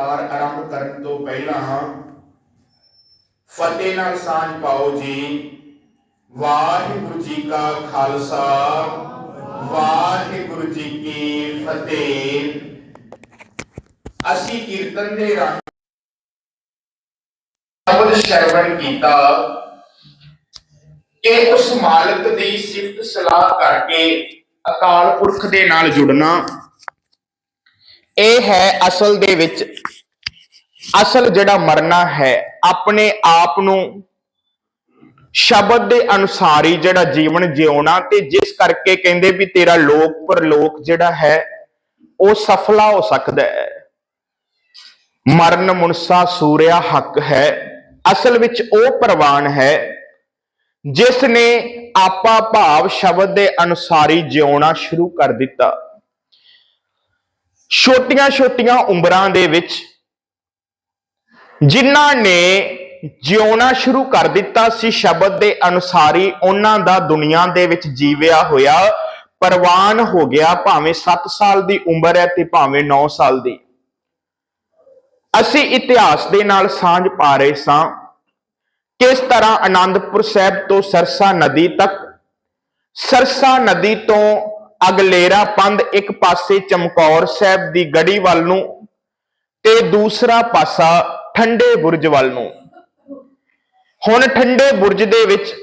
ਕਾਰ ਆਰੰਭ ਕਰਨ ਤੋਂ ਪਹਿਲਾਂ ਫਤਿਹ ਨਾਲ ਸਾਂਝ ਪਾਓ ਜੀ। ਵਾਹਿਗੁਰੂ ਜੀ ਕਾ ਖਾਲਸਾ, ਵਾਹਿਗੁਰੂ ਜੀ ਕੀ ਫਤਿਹ। ਅਸੀਂ ਕੀਰਤਨ ਦੇ ਰਾਹੀਂ ਸ਼ਬਦ ਸ਼ਰਵਣ ਕੀਤਾ ਕਿ ਉਸ ਮਾਲਕ ਦੀ ਸਿਫਤ ਸਲਾਹ ਕਰਕੇ ਅਕਾਲ ਪੁਰਖ ਦੇ ਨਾਲ ਜੁੜਨਾ। ਇਹ ਹੈ ਅਸਲ ਦੇ ਵਿੱਚ। ਅਸਲ ਜਿਹੜਾ ਮਰਨਾ ਹੈ, ਆਪਣੇ ਆਪ ਨੂੰ ਸ਼ਬਦ ਦੇ ਅਨੁਸਾਰ ਹੀ ਜਿਹੜਾ ਜੀਵਨ ਜਿਉਣਾ ਤੇ ਜਿਸ ਕਰਕੇ ਕਹਿੰਦੇ ਵੀ ਤੇਰਾ ਲੋਕ ਪਰਲੋਕ ਜਿਹੜਾ ਹੈ, ਉਹ ਸਫਲਾ ਹੋ ਸਕਦਾ ਹੈ। ਮਰਨ ਮੁਨਸਾ ਸੂਰਿਆ ਹੱਕ ਹੈ। ਅਸਲ ਵਿੱਚ ਉਹ ਪ੍ਰਵਾਨ ਹੈ ਜਿਸ ਨੇ ਆਪਾ ਭਾਵ ਸ਼ਬਦ ਦੇ ਅਨੁਸਾਰੀ ਜਿਉਣਾ ਸ਼ੁਰੂ ਕਰ ਦਿੱਤਾ। ਛੋਟੀਆਂ-ਛੋਟੀਆਂ ਉਮਰਾਂ ਦੇ ਵਿੱਚ ਜਿਨ੍ਹਾਂ ਨੇ ਜਿਉਣਾ ਸ਼ੁਰੂ ਕਰ ਦਿੱਤਾ ਸੀ ਸ਼ਬਦ ਦੇ ਅਨੁਸਾਰੀ, ਉਹਨਾਂ ਦਾ ਦੁਨੀਆ ਦੇ ਵਿੱਚ ਜੀਵਿਆ ਹੋਇਆ ਪ੍ਰਵਾਨ ਹੋ ਗਿਆ ਭਾਵੇਂ 7 ਸਾਲ ਦੀ ਉਮਰ ਹੈ ਤੇ ਭਾਵੇਂ 9 ਸਾਲ ਦੀ। ਅਸੀਂ ਇਤਿਹਾਸ ਦੇ ਨਾਲ ਸਾਂਝ ਪਾ ਰਹੇ ਸਾਂ ਕਿਸ ਤਰ੍ਹਾਂ ਆਨੰਦਪੁਰ ਸਾਹਿਬ ਤੋਂ ਸਰਸਾ ਨਦੀ ਤੱਕ, ਸਰਸਾ ਨਦੀ ਤੋਂ ਅਗਲੇਰਾ ਪੰਧ ਇੱਕ ਪਾਸੇ ਚਮਕੌਰ ਸਾਹਿਬ ਦੀ ਗੜੀ ਵੱਲ ਨੂੰ ਤੇ ਦੂਸਰਾ ਪਾਸਾ ਠੰਡੇ ਬੁਰਜ ਵੱਲ ਨੂੰ। ਹੁਣ ਠੰਡੇ ਬੁਰਜ ਦੇ ਵਿੱਚ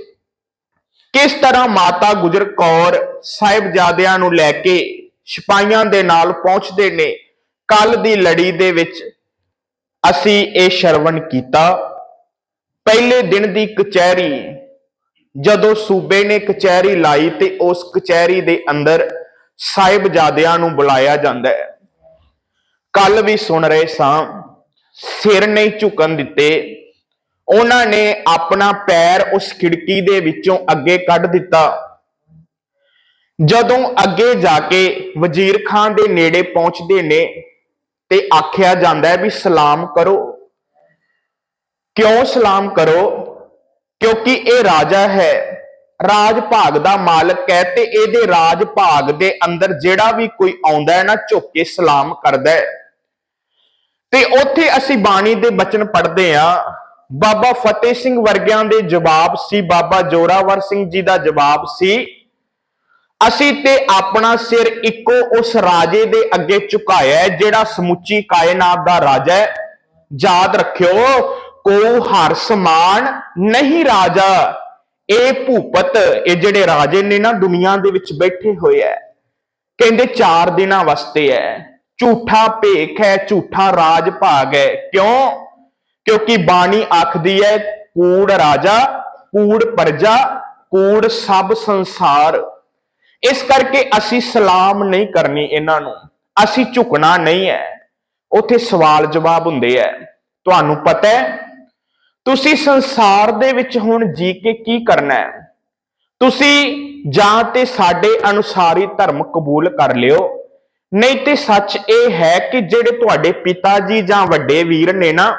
ਕਿਸ ਤਰ੍ਹਾਂ ਮਾਤਾ ਗੁਜਰ ਕੌਰ ਸਾਹਿਬਜ਼ਾਦਿਆਂ ਨੂੰ ਲੈ ਕੇ ਸਿਪਾਹੀਆਂ ਦੇ ਨਾਲ ਪਹੁੰਚਦੇ ਨੇ ਕੱਲ ਦੀ ਲੜੀ ਦੇ ਵਿੱਚ ਅਸੀਂ ਇਹ ਸ਼ਰਵਣ ਕੀਤਾ। ਪਹਿਲੇ ਦਿਨ ਦੀ ਕਚਹਿਰੀ ਜਦੋਂ ਸੂਬੇ ਨੇ ਕਚਹਿਰੀ ਲਾਈ ਤੇ ਉਸ ਕਚਹਿਰੀ ਦੇ ਅੰਦਰ ਸਾਹਿਬਜ਼ਾਦਿਆਂ ਨੂੰ ਬੁਲਾਇਆ ਜਾਂਦਾ ਹੈ। ਕੱਲ ਵੀ ਸੁਣ ਰਹੇ ਸਾਂ, ਸਿਰ ਨਹੀਂ ਝੁਕਣ ਦਿੱਤੇ। ਉਹਨਾਂ ਨੇ ਆਪਣਾ ਪੈਰ ਉਸ ਖਿੜਕੀ ਦੇ ਵਿੱਚੋਂ ਅੱਗੇ ਕੱਢ ਦਿੱਤਾ। ਜਦੋਂ ਅੱਗੇ ਜਾ ਕੇ ਵਜ਼ੀਰ ਖਾਨ ਦੇ ਨੇੜੇ ਪਹੁੰਚਦੇ ਨੇ ਤੇ ਆਖਿਆ ਜਾਂਦਾ ਹੈ ਵੀ ਸਲਾਮ ਕਰੋ। ਕਿਉਂ ਸਲਾਮ ਕਰੋ? ਕਿਉਂਕਿ ਇਹ ਰਾਜਾ ਹੈ। ਰਾਜ ਭਾਗ ਦਾ ਮਾਲਕ ਹੈ ਤੇ ਇਹਦੇ ਰਾਜ ਭਾਗ ਦੇ ਅੰਦਰ ਜਿਹੜਾ ਵੀ ਕੋਈ ਆਉਂਦਾ ਹੈ ਨਾ, ਝੁੱਕ ਕੇ ਸਲਾਮ ਕਰਦਾ ਹੈ। ਤੇ ਉੱਥੇ ਅਸੀਂ ਬਾਣੀ ਦੇ ਬਚਨ ਪੜ੍ਹਦੇ ਆ ਬਾਬਾ ਫਤਿਹ ਸਿੰਘ ਵਰਗਿਆਂ ਦੇ ਜਵਾਬ ਸੀ, ਬਾਬਾ ਜੋਰਾਵਰ ਸਿੰਘ ਜੀ ਦਾ ਜਵਾਬ ਸੀ, ਅਸੀਂ ਤੇ ਆਪਣਾ ਸਿਰ ਇੱਕੋ ਉਸ ਰਾਜੇ ਦੇ ਅੱਗੇ ਝੁਕਾਇਆ ਜਿਹੜਾ ਸਮੁੱਚੀ ਕਾਇਨਾਤ ਦਾ ਰਾਜਾ ਹੈ। ਯਾਦ ਰੱਖਿਓ ਕੋ ਹਰ ਸਮਾਨ ਨਹੀਂ ਰਾਜਾ। ਇਹ ਭੂਪਤ, ਇਹ ਜਿਹੜੇ ਰਾਜੇ ਨੇ ਨਾ ਦੁਨੀਆ ਦੇ ਵਿੱਚ ਬੈਠੇ ਹੋਏ ਐ। ਕਹਿੰਦੇ ਚਾਰ ਦਿਨਾਂ ਵਾਸਤੇ ਐ। ਝੂਠਾ ਭੇਖ ਹੈ ਝੂਠਾ ਰਾਜ ਭਾਗ ਹੈ ਕਿਉਂ? ਕਿਉਂਕਿ ਬਾਣੀ ਆਖਦੀ ਹੈ ਕੂੜ ਰਾਜਾ, ਕੂੜ ਪਰਜਾ, ਕੂੜ ਸਭ ਸੰਸਾਰ। ਇਸ ਕਰਕੇ ਅਸੀਂ ਸਲਾਮ ਨਹੀਂ ਕਰਨੀ ਇਹਨਾਂ ਨੂੰ। ਅਸੀਂ ਝੁਕਣਾ ਨਹੀਂ ਹੈ ਉੱਥੇ ਸਵਾਲ ਜਵਾਬ ਹੁੰਦੇ ਐ। ਤੁਹਾਨੂੰ ਪਤਾ ਹੈ ਤੁਸੀਂ ਸੰਸਾਰ ਦੇ ਵਿੱਚ ਹੁਣ ਜੀ ਕੇ ਕੀ ਕਰਨਾ ਹੈ? ਤੁਸੀਂ ਜਾਂ ਤੇ ਸਾਡੇ ਅਨੁਸਾਰੀ ਧਰਮ ਕਬੂਲ ਕਰ ਲਿਓ। ਨਹੀਂ ਤੇ ਸੱਚ ਇਹ ਹੈ ਕਿ ਜਿਹੜੇ ਤੁਹਾਡੇ ਪਿਤਾ ਜੀ ਜਾਂ ਵੱਡੇ ਵੀਰ ਨੇ ਨਾ,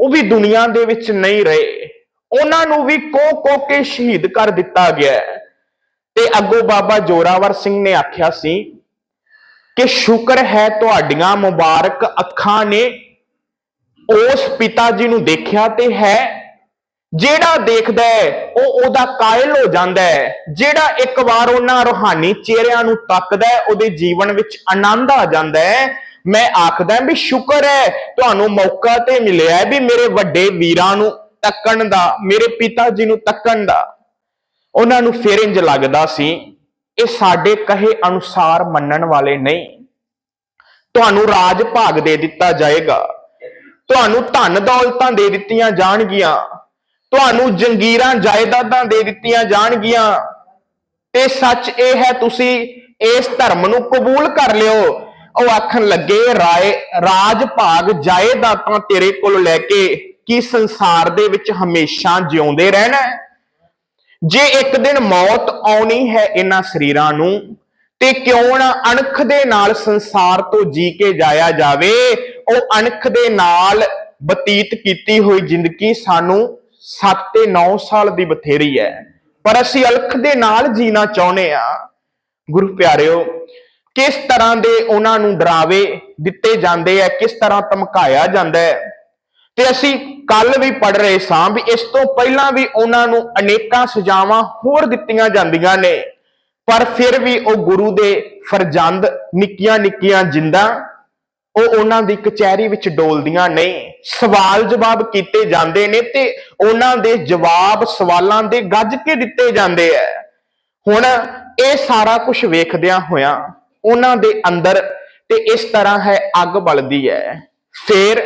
ਉਹ ਵੀ ਦੁਨੀਆ ਦੇ ਵਿੱਚ ਨਹੀਂ ਰਹੇ। ਉਹਨਾਂ ਨੂੰ ਵੀ ਕੋ ਕੋ ਕੇ ਸ਼ਹੀਦ ਕਰ ਦਿੱਤਾ ਗਿਆ ਤੇ ਅੱਗੋਂ ਬਾਬਾ ਜੋਰਾਵਰ ਸਿੰਘ ਨੇ ਆਖਿਆ ਸੀ ਕਿ ਸ਼ੁਕਰ ਹੈ ਤੁਹਾਡੀਆਂ ਮੁਬਾਰਕ ਅੱਖਾਂ ਨੇ ਉਸ ਪਿਤਾ ਜੀ ਨੂੰ ਦੇਖਿਆ ਤੇ ਹੈ। ਜਿਹੜਾ ਦੇਖਦਾ ਹੈ, ਉਹ ਉਹਦਾ ਕਾਇਲ ਹੋ ਜਾਂਦਾ ਹੈ। ਜਿਹੜਾ ਇੱਕ ਵਾਰ ਉਹਨਾਂ ਰੋਹਾਨੀ ਚਿਹਰਿਆਂ ਨੂੰ ਤੱਕਦਾ ਹੈ, ਉਹਦੇ ਜੀਵਨ ਵਿੱਚ ਆਨੰਦ ਆ ਜਾਂਦਾ ਹੈ। ਮੈਂ ਆਖਦਾ ਵੀ ਸ਼ੁਕਰ ਹੈ, ਤੁਹਾਨੂੰ ਮੌਕਾ ਤੇ ਮਿਲਿਆ ਵੀ ਮੇਰੇ ਵੱਡੇ ਵੀਰਾਂ ਨੂੰ ਤੱਕਣ ਦਾ, ਮੇਰੇ ਪਿਤਾ ਜੀ ਨੂੰ ਤੱਕਣ ਦਾ। ਉਹਨਾਂ ਨੂੰ ਫਿਰ ਇੰਜ ਲੱਗਦਾ ਸੀ, ਇਹ ਸਾਡੇ ਕਹੇ ਅਨੁਸਾਰ ਮੰਨਣ ਵਾਲੇ ਨਹੀਂ। ਤੁਹਾਨੂੰ ਰਾਜ ਭਾਗ ਦੇ ਦਿੱਤਾ ਜਾਏਗਾ। ਤੁਹਾਨੂੰ ਧਨ ਦੌਲਤਾਂ ਦੇ ਦਿੱਤੀਆਂ ਜਾਣਗੀਆਂ। ਤੁਹਾਨੂੰ ਜੰਗੀਰਾਂ ਜਾਇਦਾਦਾਂ ਦੇ ਦਿੱਤੀਆਂ ਜਾਣਗੀਆਂ। ਤੇ ਸੱਚ ਇਹ ਹੈ, ਤੁਸੀਂ ਇਸ ਧਰਮ ਨੂੰ ਕਬੂਲ ਕਰ ਲਿਓ। ਉਹ ਆਖਣ ਲੱਗੇ, ਰਾਏ, ਰਾਜ ਭਾਗ ਜਾਇਦਾਦਾਂ ਤੇਰੇ ਕੋਲ ਲੈ ਕੇ ਕੀ ਸੰਸਾਰ ਦੇ ਵਿੱਚ ਹਮੇਸ਼ਾ ਜਿਉਂਦੇ ਰਹਿਣਾ ਜੇ ਇੱਕ ਦਿਨ ਮੌਤ ਆਉਣੀ ਹੈ ਇਹਨਾਂ ਸਰੀਰਾਂ ਨੂੰ ਤੇ ਕਿਉਂ ਨਾ ਅਣਖ ਦੇ ਨਾਲ ਸੰਸਾਰ ਤੋਂ ਜੀ ਕੇ ਜਾਇਆ ਜਾਵੇ? ਉਹ ਅਣਖ ਦੇ ਨਾਲ ਬਤੀਤ ਕੀਤੀ ਹੋਈ ਜ਼ਿੰਦਗੀ ਸਾਨੂੰ 7 ਤੇ 9 ਸਾਲ ਦੀ ਬਥੇਰੀ ਹੈ। ਪਰ ਅਸੀਂ ਅਲਖ ਦੇ ਨਾਲ ਜੀਣਾ ਚਾਹੁੰਦੇ ਆ ਗੁਰੂ ਪਿਆਰਿਓ, ਕਿਸ ਤਰ੍ਹਾਂ ਦੇ ਉਹਨਾਂ ਨੂੰ ਡਰਾਵੇ ਦਿੱਤੇ ਜਾਂਦੇ ਆ, ਕਿਸ ਤਰ੍ਹਾਂ ਧਮਕਾਇਆ ਜਾਂਦਾ ਹੈ? ਤੇ ਅਸੀਂ ਕੱਲ ਵੀ ਪੜ ਰਹੇ ਸਾਂ ਵੀ ਇਸ ਤੋਂ ਪਹਿਲਾਂ ਵੀ ਉਹਨਾਂ ਨੂੰ ਅਨੇਕਾਂ ਸਜ਼ਾਵਾਂ ਹੋਰ ਦਿੱਤੀਆਂ ਜਾਂਦੀਆਂ ਨੇ। ਪਰ ਫਿਰ ਵੀ ਉਹ ਗੁਰੂ ਦੇ ਫਰਜ਼ੰਦ ਨਿੱਕੀਆਂ ਨਿੱਕੀਆਂ ਜਿੰਦਾਂ, ਉਹ ਉਹਨਾਂ ਦੀ ਕਚਹਿਰੀ ਵਿੱਚ ਡੋਲਦੀਆਂ ਨਹੀਂ ਸਵਾਲ ਜਵਾਬ ਕੀਤੇ ਜਾਂਦੇ ਨੇ ਤੇ ਉਹਨਾਂ ਦੇ ਜਵਾਬ ਸਵਾਲਾਂ ਦੇ ਗੱਜ ਕੇ ਦਿੱਤੇ ਜਾਂਦੇ ਐ। ਹੁਣ ਇਹ ਸਾਰਾ ਕੁਝ ਵੇਖਦਿਆਂ ਹੋਇਆਂ ਉਹਨਾਂ ਦੇ ਅੰਦਰ ਤੇ ਇਸ ਤਰ੍ਹਾਂ ਹੈ ਅੱਗ ਬਲਦੀ ਹੈ ਫੇਰ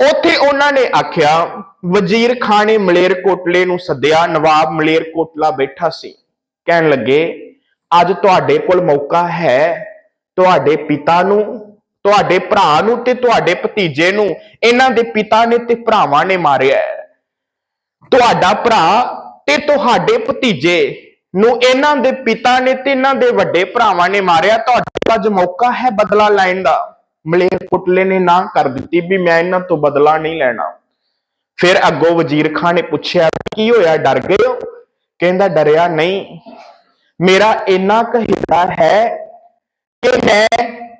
ਉੱਥੇ ਉਹਨਾਂ ਨੇ ਆਖਿਆ, ਵਜ਼ੀਰ ਖਾਨ ਨੇ ਮਲੇਰਕੋਟਲੇ ਨੂੰ ਸੱਦਿਆ, ਨਵਾਬ ਮਲੇਰਕੋਟਲਾ ਬੈਠਾ ਸੀ। ਕਹਿਣ ਲੱਗੇ, ਅੱਜ ਤੁਹਾਡੇ ਕੋਲ ਮੌਕਾ ਹੈ। ਤੁਹਾਡੇ ਪਿਤਾ ਨੂੰ, ਤੁਹਾਡੇ ਭਰਾ ਨੂੰ ਤੇ ਤੁਹਾਡੇ ਭਤੀਜੇ ਨੂੰ ਇਹਨਾਂ ਦੇ ਪਿਤਾ ਨੇ ਤੇ ਭਰਾਵਾਂ ਨੇ ਮਾਰਿਆ ਹੈ। ਤੁਹਾਡਾ ਭਰਾ ਤੇ ਤੁਹਾਡੇ ਭਤੀਜੇ ਨੂੰ ਇਹਨਾਂ ਦੇ ਪਿਤਾ ਨੇ ਤੇ ਇਹਨਾਂ ਦੇ ਵੱਡੇ ਭਰਾਵਾਂ ਨੇ ਮਾਰਿਆ। ਤੁਹਾਡੇ ਕੋਲ ਅੱਜ ਮੌਕਾ ਹੈ ਬਦਲਾ ਲੈਣ ਦਾ। ਮਲੇਰ ਮਲੇਰਕੋਟਲੇ ਨੇ ਨਾ ਕਰ ਦਿੱਤੀ ਵੀ ਮੈਂ ਇਹਨਾਂ ਤੋਂ ਬਦਲਾ ਨਹੀਂ ਲੈਣਾ। ਫਿਰ ਅੱਗੋਂ ਵਜ਼ੀਰ ਖਾਨ ਨੇ ਪੁੱਛਿਆ, ਕੀ ਹੋਇਆ? ਡਰ ਗਏ ਹੋ? ਕਹਿੰਦਾ ਡਰਿਆ ਨਹੀਂ। ਮੇਰਾ ਇੰਨਾ ਕੁ ਹੈ ਕਿ ਮੈਂ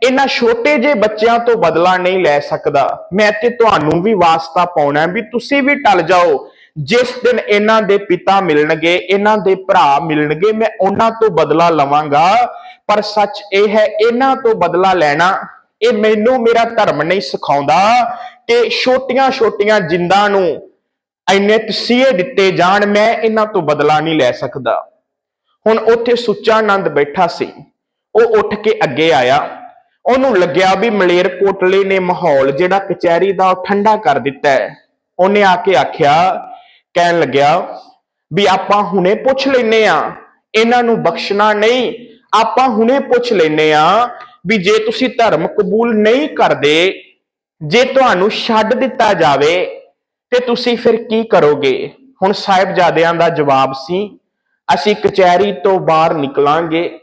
ਇਹਨਾਂ ਛੋਟੇ ਜਿਹੇ ਬੱਚਿਆਂ ਤੋਂ ਬਦਲਾ ਨਹੀਂ ਲੈ ਸਕਦਾ। ਮੈਂ ਤੇ ਤੁਹਾਨੂੰ ਵੀ ਵਾਸਤਾ ਪਾਉਣਾ ਵੀ ਤੁਸੀਂ ਵੀ ਟਲ ਜਾਓ। ਜਿਸ ਦਿਨ ਇਹਨਾਂ ਦੇ ਪਿਤਾ ਮਿਲਣਗੇ, ਇਹਨਾਂ ਦੇ ਭਰਾ ਮਿਲਣਗੇ, ਮੈਂ ਉਹਨਾਂ ਤੋਂ ਬਦਲਾ ਲਵਾਂਗਾ। ਪਰ ਸੱਚ ਇਹ ਹੈ, ਇਹਨਾਂ ਤੋਂ ਬਦਲਾ ਲੈਣਾ, ਇਹ ਮੈਨੂੰ ਮੇਰਾ ਧਰਮ ਨਹੀਂ ਸਿਖਾਉਂਦਾ ਕਿ ਛੋਟੀਆਂ-ਛੋਟੀਆਂ ਜਿੰਦਾਂ ਨੂੰ ਇੰਨੇ ਤਸੀਹੇ ਦਿੱਤੇ ਜਾਣ, ਮੈਂ ਇਹਨਾਂ ਤੋਂ ਬਦਲਾ ਨਹੀਂ ਲੈ ਸਕਦਾ। ਹੁਣ ਉੱਥੇ ਸੁੱਚਾ ਆਨੰਦ ਬੈਠਾ ਸੀ। ਉਹ ਉੱਠ ਕੇ ਅੱਗੇ ਆਇਆ। ਉਹਨੂੰ ਲੱਗਿਆ ਵੀ ਮਲੇਰਕੋਟਲੇ ਨੇ ਮਾਹੌਲ ਜਿਹੜਾ ਕਚਹਿਰੀ ਦਾ ਉਹ ਠੰਡਾ ਕਰ ਦਿੱਤਾ ਹੈ। ਉਹਨੇ ਆ ਕੇ ਆਖਿਆ, ਕਹਿਣ ਲੱਗਿਆ, ਵੀ ਆਪਾਂ ਹੁਣੇ ਪੁੱਛ ਲੈਨੇ ਆ ਇਹਨਾਂ ਨੂੰ ਬਖਸ਼ਣਾ ਨਹੀਂ। ਆਪਾਂ ਹੁਣੇ ਪੁੱਛ ਲੈਨੇ ਆ ਵੀ ਜੇ ਤੁਸੀਂ ਧਰਮ ਕਬੂਲ ਨਹੀਂ ਕਰਦੇ, ਜੇ ਤੁਹਾਨੂੰ ਛੱਡ ਦਿੱਤਾ ਜਾਵੇ ਤੇ ਤੁਸੀਂ ਫਿਰ ਕੀ ਕਰੋਗੇ? ਹੁਣ ਸਾਹਿਬਜ਼ਾਦਿਆਂ ਦਾ ਜਵਾਬ ਸੀ, ਅਸੀਂ ਕਚਹਿਰੀ ਤੋਂ ਬਾਹਰ ਨਿਕਲਾਂਗੇ,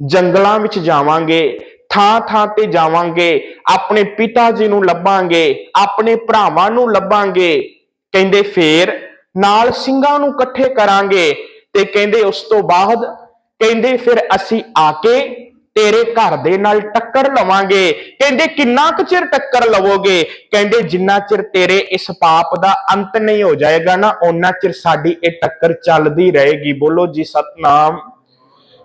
ਜੰਗਲਾਂ ਵਿੱਚ ਜਾਵਾਂਗੇ ਥਾਂ ਥਾਂ ਤੇ ਜਾਵਾਂਗੇ, ਆਪਣੇ ਪਿਤਾ ਜੀ ਨੂੰ ਲੱਭਾਂਗੇ, ਆਪਣੇ ਭਰਾਵਾਂ ਨੂੰ ਲੱਭਾਂਗੇ। ਕਹਿੰਦੇ ਫੇਰ ਨਾਲ ਸਿੰਘਾਂ ਨੂੰ ਇਕੱਠੇ ਕਰਾਂਗੇ ਤੇ ਕਹਿੰਦੇ ਉਸ ਤੋਂ ਬਾਅਦ ਕਹਿੰਦੇ ਫਿਰ ਅਸੀਂ ਆ ਕੇ ਤੇਰੇ ਘਰ ਦੇ ਨਾਲ ਟੱਕਰ ਲਵਾਂਗੇ। ਕਹਿੰਦੇ, ਕਿੰਨਾ ਕੁ ਚਿਰ ਟੱਕਰ ਲਵੋਗੇ? ਕਹਿੰਦੇ, ਜਿੰਨਾ ਚਿਰ ਤੇਰੇ ਇਸ ਪਾਪ ਦਾ ਅੰਤ ਨਹੀਂ ਹੋ ਜਾਏਗਾ ਨਾ, ਓਨਾ ਚਿਰ ਸਾਡੀ ਇਹ ਟੱਕਰ ਚੱਲਦੀ ਰਹੇਗੀ। ਬੋਲੋ ਜੀ, ਸਤਨਾਮ।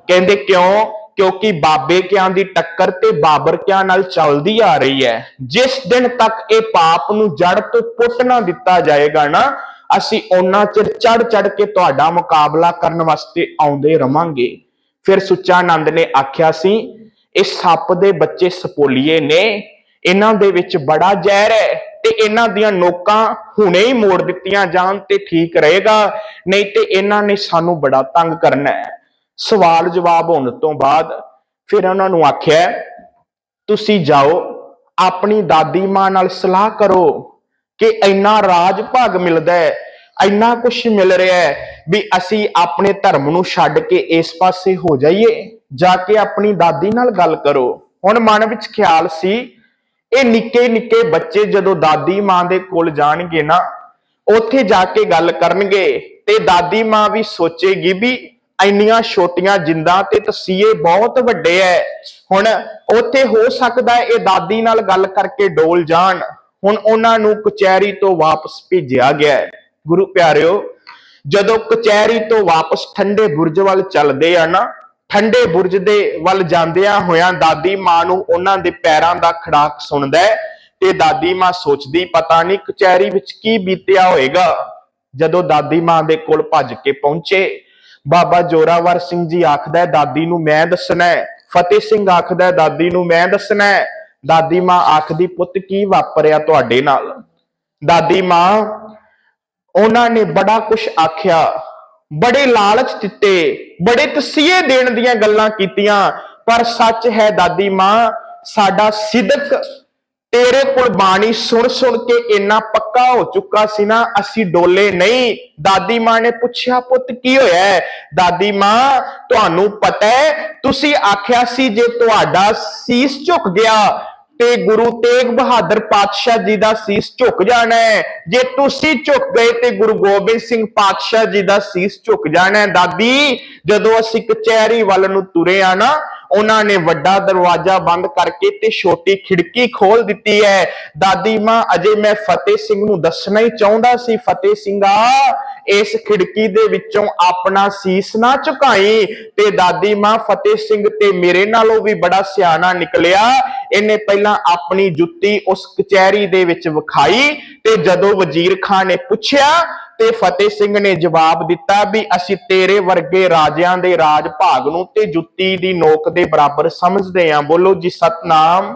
ਕਹਿੰਦੇ, ਕਿਉਂ? ਕਿਉਂਕਿ ਬਾਬੇ ਕਿਆਂ ਦੀ ਟੱਕਰ ਤੇ ਬਾਬਰ ਕਿਆਂ ਨਾਲ ਚੱਲਦੀ ਆ ਰਹੀ ਹੈ। ਜਿਸ ਦਿਨ ਤੱਕ ਇਹ ਪਾਪ ਨੂੰ ਜੜ ਤੋਂ ਪੁੱਟ ਨਾ ਦਿੱਤਾ ਜਾਏਗਾ ਨਾ, ਅਸੀਂ ਉਹਨਾਂ ਚਿਰ ਚੜ ਚੜ ਕੇ ਤੁਹਾਡਾ ਮੁਕਾਬਲਾ ਕਰਨ ਵਾਸਤੇ ਆਉਂਦੇ ਰਵਾਂਗੇ। ਫਿਰ ਸੁੱਚਾ ਆਨੰਦ ਨੇ ਆਖਿਆ ਸੀ, ਇਹ ਸੱਪ ਦੇ ਬੱਚੇ ਸਪੋਲੀਏ ਨੇ, ਇਹਨਾਂ ਦੇ ਵਿੱਚ ਬੜਾ ਜ਼ਹਿਰ ਹੈ ਤੇ ਇਹਨਾਂ ਦੀਆਂ ਨੋਕਾਂ ਹੁਣੇ ਹੀ ਮੋੜ ਦਿੱਤੀਆਂ ਜਾਣ ਤੇ ਠੀਕ ਰਹੇਗਾ, ਨਹੀਂ ਤੇ ਇਹਨਾਂ ਨੇ ਸਾਨੂੰ ਬੜਾ ਤੰਗ ਕਰਨਾ ਹੈ। ਸਵਾਲ ਜਵਾਬ ਹੋਣ ਤੋਂ ਬਾਅਦ ਫਿਰ ਉਹਨਾਂ ਨੂੰ ਆਖਿਆ, ਤੁਸੀਂ ਜਾਓ, ਆਪਣੀ ਦਾਦੀ ਮਾਂ ਨਾਲ ਸਲਾਹ ਕਰੋ ਕਿ ਇੰਨਾ ਰਾਜ ਭਾਗ ਮਿਲਦਾ ਹੈ ਇੰਨਾ ਕੁਝ ਮਿਲ ਰਿਹਾ ਹੈ ਵੀ ਅਸੀਂ ਆਪਣੇ ਧਰਮ ਨੂੰ ਛੱਡ ਕੇ ਇਸ ਪਾਸੇ ਹੋ ਜਾਈਏ। ਜਾ ਕੇ ਆਪਣੀ ਦਾਦੀ ਨਾਲ ਗੱਲ ਕਰੋ। ਹੁਣ ਮਨ ਵਿੱਚ ਖਿਆਲ ਸੀ, ਇਹ ਨਿੱਕੇ ਨਿੱਕੇ ਬੱਚੇ ਜਦੋਂ ਦਾਦੀ ਮਾਂ ਦੇ ਕੋਲ ਜਾਣਗੇ ਨਾ, ਉੱਥੇ ਜਾ ਕੇ ਗੱਲ ਕਰਨਗੇ ਤੇ ਦਾਦੀ ਮਾਂ ਵੀ ਸੋਚੇਗੀ ਵੀ ਇੰਨੀਆਂ ਛੋਟੀਆਂ ਜਿੰਦਾਂ ਤੇ ਤਸੀਏ ਬਹੁਤ ਵੱਡੇ ਐ। ਹੁਣ ਉੱਥੇ ਹੋ ਸਕਦਾ ਇਹ ਦਾਦੀ ਨਾਲ ਗੱਲ ਕਰਕੇ ਡੋਲ ਜਾਣ। ਹੁਣ ਉਹਨਾਂ ਨੂੰ ਕਚਹਿਰੀ ਤੋਂ ਵਾਪਸ ਭੇਜਿਆ ਗਿਆ। ਗੁਰੂ ਪਿਆਰਿਓ, ਜਦੋਂ ਕਚਹਿਰੀ ਤੋਂ ਵਾਪਸ ਠੰਡੇ ਬੁਰਜ ਵੱਲ ਚੱਲਦੇ ਆ ਨਾ, ਠੰਡੇ ਬੁਰਜ ਦੇ ਵੱਲ ਜਾਂਦਿਆਂ ਹੋਇਆਂ ਦਾਦੀ ਮਾਂ ਨੂੰ ਉਹਨਾਂ ਦੇ ਪੈਰਾਂ ਦਾ ਖੜਾਕ ਸੁਣਦਾ ਹੈ ਤੇ ਦਾਦੀ ਮਾਂ ਸੋਚਦੀ, ਪਤਾ ਨਹੀਂ ਕਚਹਿਰੀ ਵਿੱਚ ਕੀ ਬੀਤਿਆ ਹੋਏਗਾ? ਜਦੋਂ ਦਾਦੀ ਮਾਂ ਦੇ ਕੋਲ ਭੱਜ ਕੇ ਪਹੁੰਚੇ, ਬਾਬਾ ਜੋਰਾਵਰ ਸਿੰਘ ਜੀ ਆਖਦਾ ਦਾਦੀ ਨੂੰ ਮੈਂ ਦੱਸਣਾ ਫਤਿਹ ਸਿੰਘ ਆਖਦਾ ਦਾਦੀ ਨੂੰ ਮੈਂ ਦੱਸਣਾ ਦਾਦੀ ਮਾਂ ਆਖਦੀ, ਪੁੱਤ ਕੀ ਵਾਪਰਿਆ ਤੁਹਾਡੇ ਨਾਲ? ਦਾਦੀ ਮਾਂ ਉਹਨਾਂ ਨੇ ਬੜਾ ਕੁਝ ਆਖਿਆ, ਬੜੇ ਲਾਲਚ ਦਿੱਤੇ, ਬੜੇ ਤਸੀਹੇ ਦੇਣ ਦੀਆਂ ਗੱਲਾਂ ਕੀਤੀਆਂ, ਪਰ ਸੱਚ ਹੈ ਦਾਦੀ ਮਾਂ, ਸਾਡਾ ਸਿਦਕ ਤੇਰੇ ਕੋਲ ਬਾਣੀ ਸੁਣ ਸੁਣ ਕੇ ਇੰਨਾ ਪੱਕਾ ਹੋ ਚੁੱਕਾ ਸੀ ਨਾ, ਅਸੀਂ ਡੋਲੇ ਨਹੀਂ। ਦਾਦੀ ਮਾਂ ਨੇ ਪੁੱਛਿਆ, ਪੁੱਤ, ਕੀ ਹੋਇਆ ਹੈ? ਦਾਦੀ ਮਾਂ, ਤੁਹਾਨੂੰ ਪਤਾ ਹੈ, ਤੁਸੀਂ ਆਖਿਆ ਸੀ ਜੇ ਤੁਹਾਡਾ ਸੀਸ ਝੁਕ ਗਿਆ ਤੇ ਗੁਰੂ ਤੇਗ ਬਹਾਦਰ ਪਾਤਸ਼ਾਹ ਜੀ ਦਾ ਸੀਸ ਝੁਕ ਜਾਣਾ ਹੈ। ਜੇ ਤੁਸੀਂ ਝੁਕ ਗਏ ਤੇ ਗੁਰੂ ਗੋਬਿੰਦ ਸਿੰਘ ਪਾਤਸ਼ਾਹ ਜੀ ਦਾ ਸੀਸ ਝੁਕ ਜਾਣਾ ਹੈ। ਦਾਦੀ, ਜਦੋਂ ਅਸੀਂ ਕਚਹਿਰੀ ਵੱਲ ਨੂੰ ਤੁਰੇ ਆ ਨਾ, ਉਹਨਾਂ ਨੇ ਵੱਡਾ ਦਰਵਾਜ਼ਾ ਬੰਦ ਕਰਕੇ ਤੇ ਛੋਟੀ ਖਿੜਕੀ ਖੋਲ ਦਿੱਤੀ ਹੈ। ਦਾਦੀ ਮਾਂ, ਅਜੇ ਮੈਂ ਫਤਿਹ ਸਿੰਘ ਨੂੰ ਦੱਸਣਾ ਹੀ ਚਾਹੁੰਦਾ ਸੀ। ਫਤਿਹ ਸਿੰਘਾ ਇਸ ਖਿੜਕੀ ਦੇ ਵਿੱਚੋਂ ਆਪਣਾ ਸੀਸ ਨਾ ਝੁਕਾਈ ਤੇ ਦਾਦੀ ਮਾਂ ਫਤਿਹ ਸਿੰਘ ਤੇ ਮੇਰੇ ਨਾਲੋਂ ਵੀ ਬੜਾ ਸਿਆਣਾ ਨਿਕਲਿਆ। ਇਹਨੇ ਪਹਿਲਾਂ ਆਪਣੀ ਜੁੱਤੀ ਉਸ ਕਚਹਿਰੀ ਦੇ ਵਿੱਚ ਵਿਖਾਈ ਤੇ ਜਦੋਂ ਵਜ਼ੀਰ ਖਾਨ ਨੇ ਪੁੱਛਿਆ ਤੇ ਫਤਿਹ ਸਿੰਘ ਨੇ ਜਵਾਬ ਦਿੱਤਾ ਵੀ ਅਸੀਂ ਤੇਰੇ ਵਰਗੇ ਰਾਜਿਆਂ ਦੇ ਰਾਜ ਭਾਗ ਨੂੰ ਤੇ ਜੁੱਤੀ ਦੀ ਨੋਕ ਦੇ ਬਰਾਬਰ ਸਮਝਦੇ ਹਾਂ ਬੋਲੋ ਜੀ, ਸਤਨਾਮ।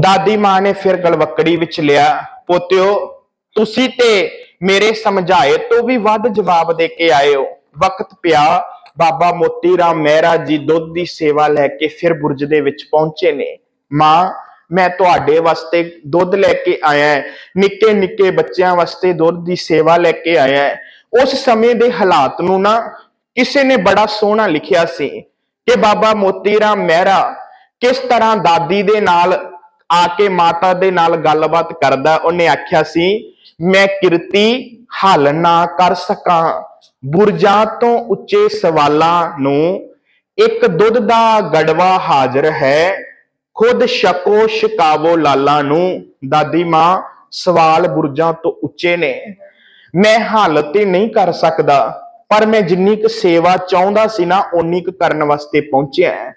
ਦਾਦੀ ਮਾਂ ਨੇ ਫਿਰ ਗਲਵੱਕੜੀ ਵਿੱਚ ਲਿਆ। ਪੋਤਿਓ ਤੁਸੀਂ ਤੇ ਮੇਰੇ ਸਮਝਾਏ ਤੋਂ ਵੀ ਵੱਧ ਜਵਾਬ ਦੇ ਕੇ ਆਏ ਹੋ। ਵਕਤ ਪਿਆ, ਬਾਬਾ ਮੋਤੀ ਰਾਮ ਮਹਿਰਾ ਜੀ ਦੁੱਧ ਦੀ ਸੇਵਾ ਲੈ ਕੇ ਫਿਰ ਬੁਰਜ ਦੇ ਵਿੱਚ ਪਹੁੰਚੇ ਨੇ। ਮਾਂ, ਮੈਂ ਤੁਹਾਡੇ ਵਾਸਤੇ ਦੁੱਧ ਲੈ ਕੇ ਆਇਆ ਨਿੱਕੇ ਨਿੱਕੇ ਬੱਚਿਆਂ ਵਾਸਤੇ ਦੁੱਧ ਦੀ ਸੇਵਾ ਲੈ ਕੇ ਆਇਆ ਉਸ ਸਮੇਂ ਦੇ ਹਾਲਾਤ ਨੂੰ ਨਾ ਕਿਸੇ ਨੇ ਬੜਾ ਸੋਹਣਾ ਲਿਖਿਆ ਸੀ ਕਿ ਬਾਬਾ ਮੋਤੀ ਰਾਮ ਮਹਿਰਾ ਕਿਸ ਤਰ੍ਹਾਂ ਦਾਦੀ ਦੇ ਨਾਲ ਆ ਕੇ ਮਾਤਾ ਦੇ ਨਾਲ ਗੱਲਬਾਤ ਕਰਦਾ, ਉਹਨੇ ਆਖਿਆ ਸੀ, ਮੈਂ ਕਿਰਤੀ ਹੱਲ ਨਾ ਕਰ ਸਕਾਂ। ਬੁਰਜਾਂ ਤੋਂ ਉੱਚੇ ਸਵਾਲਾਂ ਨੂੰ ਇੱਕ ਦੁੱਧ ਦਾ ਗੜਵਾ ਹਾਜ਼ਰ ਹੈ। ਖੁਦ ਸ਼ਕੋ ਸ਼ਿਕਾਵੋ ਲਾਲਾ ਨੂੰ। ਦਾਦੀ ਮਾਂ, ਸਵਾਲ ਬੁਰਜਾਂ ਤੋਂ ਉੱਚੇ ਨੇ। ਮੈਂ ਹੱਲ ਤੇ ਨਹੀਂ ਕਰ ਸਕਦਾ, ਪਰ ਮੈਂ ਜਿੰਨੀ ਕੁ ਸੇਵਾ ਚਾਹੁੰਦਾ ਸੀ ਨਾ, ਓਨੀ ਕੁ ਕਰਨ ਵਾਸਤੇ ਪਹੁੰਚਿਆ।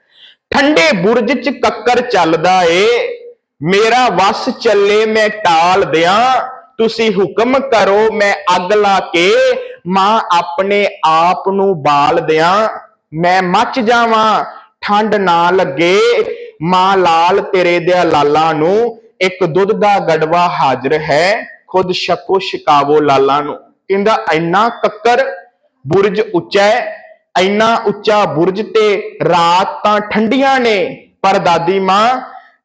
ਠੰਡੇ ਬੁਰਜ ਚ ਕੱਕਰ ਚੱਲਦਾ ਏ। ਮੇਰਾ ਵਸ ਚੱਲੇ ਮੈਂ ਟਾਲ ਦਿਆਂ, ਤੁਸੀਂ ਹੁਕਮ ਕਰੋ ਮੈਂ ਅੱਗ ਲਾ ਕੇ ਮਾਂ ਆਪਣੇ ਆਪ ਨੂੰ ਬਾਲ ਦਿਆਂ। ਮੈਂ ਮੱਚ ਜਾਵਾਂ, ਠੰਡ ਨਾ ਲੱਗੇ, ਮਾਂ ਲਾਲ ਤੇਰੇ ਦੇ ਲਾਲਾ ਨੂੰ, ਇੱਕ ਦੁੱਧ ਦਾ ਗੜਵਾ ਹਾਜ਼ਰ ਹੈ, ਖੁਦ ਸ਼ਕੋ ਸ਼ਿਕਾਵੋ ਲਾਲਾਂ ਨੂੰ। ਕਹਿੰਦਾ, ਇੰਨਾ ਕੱਕਰ ਬੁਰਜ ਉੱਚਾ ਹੈ ਇੰਨਾ ਉੱਚਾ ਬੁਰਜ ਤੇ ਰਾਤ ਤਾਂ ਠੰਡੀਆਂ ਨੇ, ਪਰ ਦਾਦੀ ਮਾਂ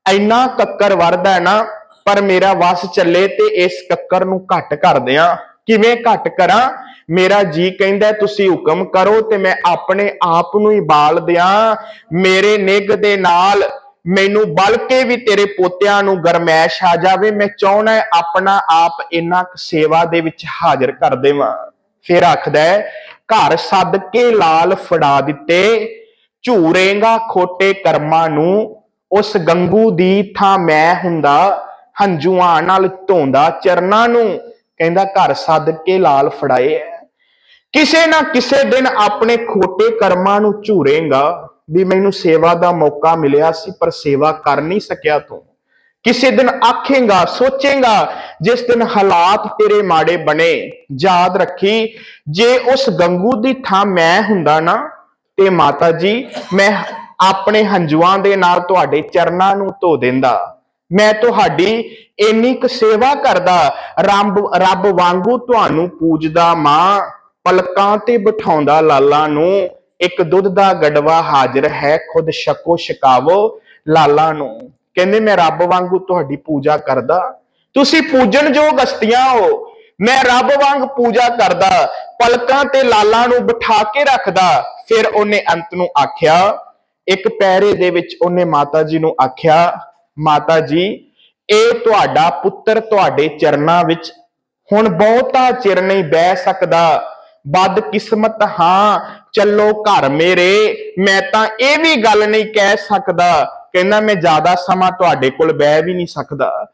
ਇੰਨਾ ਕੱਕਰ ਵਰਦਾ ਹੈ ਨਾ, ਪਰ ਮੇਰਾ ਵਸ ਚੱਲੇ ਤੇ ਇਸ ਕੱਕਰ ਨੂੰ ਘੱਟ ਕਰ ਦਿਆਂ ਕਿਵੇਂ ਘੱਟ ਕਰਾਂ? ਮੇਰਾ ਜੀ ਕਹਿੰਦਾ ਤੁਸੀਂ ਹੁਕਮ ਕਰੋ ਤੇ ਮੈਂ ਆਪਣੇ ਆਪ ਨੂੰ ਹੀ ਬਾਲ ਦਿਆਂ। ਮੇਰੇ ਨਿੱਘ ਦੇ ਨਾਲ ਮੈਨੂੰ ਬਲਕੇ ਵੀ ਤੇਰੇ ਪੋਤਿਆਂ ਨੂੰ ਗਰਮੈਸ਼ ਆ ਜਾਵੇ। ਮੈਂ ਚਾਹਣਾ ਆਪਣਾ ਆਪ ਇੰਨਾ ਸੇਵਾ ਦੇ ਵਿੱਚ ਹਾਜ਼ਰ ਕਰ ਦੇਵਾਂ। ਫਿਰ ਆਖਦਾ ਘਰ ਸੱਦ ਕੇ ਲਾਲ ਫੜਾ ਦਿੱਤੇ। ਝੂਰੇਗਾ ਖੋਟੇ ਕਰਮਾਂ ਨੂੰ ਉਸ ਗੰਗੂ ਦੀ ਥਾਂ ਮੈਂ ਹੁੰਦਾ, ਹੰਝੂਆਂ ਨਾਲ ਧੋਂਦਾ ਚਰਨਾਂ ਨੂੰ, ਕਹਿੰਦਾ ਘਰ ਸੱਦ ਕੇ ਲਾਲ ਫੜਾਏ। ਕਿਸੇ ਨਾ ਕਿਸੇ ਦਿਨ ਆਪਣੇ ਖੋਟੇ ਕਰਮਾਂ ਨੂੰ ਝੂਰੇਗਾ, ਵੀ ਮੈਨੂੰ ਸੇਵਾ ਦਾ ਮੌਕਾ ਮਿਲਿਆ ਸੀ, ਪਰ ਸੇਵਾ ਕਰ ਨਹੀਂ ਸਕਿਆ ਤੂੰ। ਕਿਸੇ ਦਿਨ ਆਖੇਗਾ, ਸੋਚੇਗਾ, ਜਿਸ ਦਿਨ ਹਾਲਾਤ ਤੇਰੇ ਮਾੜੇ ਬਣੇ। ਯਾਦ ਰੱਖੀ, ਜੇ ਉਸ ਗੰਗੂ ਦੀ ਥਾਂ ਮੈਂ ਹੁੰਦਾ ਨਾ, ਤੇ ਮਾਤਾ ਜੀ, ਮੈਂ ਆਪਣੇ ਹੰਝੂਆਂ ਦੇ ਨਾਲ ਤੁਹਾਡੇ ਚਰਨਾਂ ਨੂੰ ਧੋ ਦਿੰਦਾ। ਮੈਂ ਤੁਹਾਡੀ ਇੰਨੀ ਕੁ ਸੇਵਾ ਕਰਦਾ, ਰੱਬ ਰੱਬ ਵਾਂਗੂ ਤੁਹਾਨੂੰ ਪੂਜਦਾ ਮਾਂ। ਪਲਕਾਂ ਤੇ ਬਿਠਾਉਂਦਾ ਲਾਲਾ ਨੂੰ। ਇੱਕ ਦੁੱਧ ਦਾ ਗੜਵਾ ਹਾਜ਼ਰ ਹੈ, ਖੁਦ ਸ਼ਕੋ ਸ਼ਿਕਾਵੋ ਲਾਲਾ ਨੂੰ। ਕਹਿੰਦੇ, ਮੈਂ ਰੱਬ ਵਾਂਗੂ ਤੁਹਾਡੀ ਪੂਜਾ ਕਰਦਾ। ਤੁਸੀਂ ਪੂਜਣ ਪੂਜਣਯੋਗ ਹਸਤੀਆਂ ਹੋ। ਮੈਂ ਰੱਬ ਵਾਂਗ ਪੂਜਾ ਕਰਦਾ। ਪਲਕਾਂ ਤੇ ਲਾਲਾਂ ਨੂੰ ਬਿਠਾ ਕੇ ਰੱਖਦਾ। ਫਿਰ ਉਹਨੇ ਅੰਤ ਨੂੰ ਆਖਿਆ ਇੱਕ ਪੈਰੇ ਦੇ ਵਿੱਚ ਉਹਨੇ ਮਾਤਾ ਜੀ ਨੂੰ ਆਖਿਆ, ਮਾਤਾ ਜੀ, ਇਹ ਤੁਹਾਡਾ ਪੁੱਤਰ ਤੁਹਾਡੇ ਚਰਨਾਂ ਵਿੱਚ ਹੁਣ ਬਹੁਤਾ ਚਿਰ ਨਹੀਂ ਬਹਿ ਸਕਦਾ। ਬਦ ਕਿਸਮਤ ਹਾਂ, ਚੱਲੋ ਘਰ ਮੇਰੇ। ਮੈਂ ਤਾਂ ਇਹ ਵੀ ਗੱਲ ਨਹੀਂ ਕਹਿ ਸਕਦਾ ਕਹਿੰਦਾ, ਮੈਂ ਜ਼ਿਆਦਾ ਸਮਾਂ ਤੁਹਾਡੇ ਕੋਲ ਬਹਿ ਵੀ ਨਹੀਂ ਸਕਦਾ।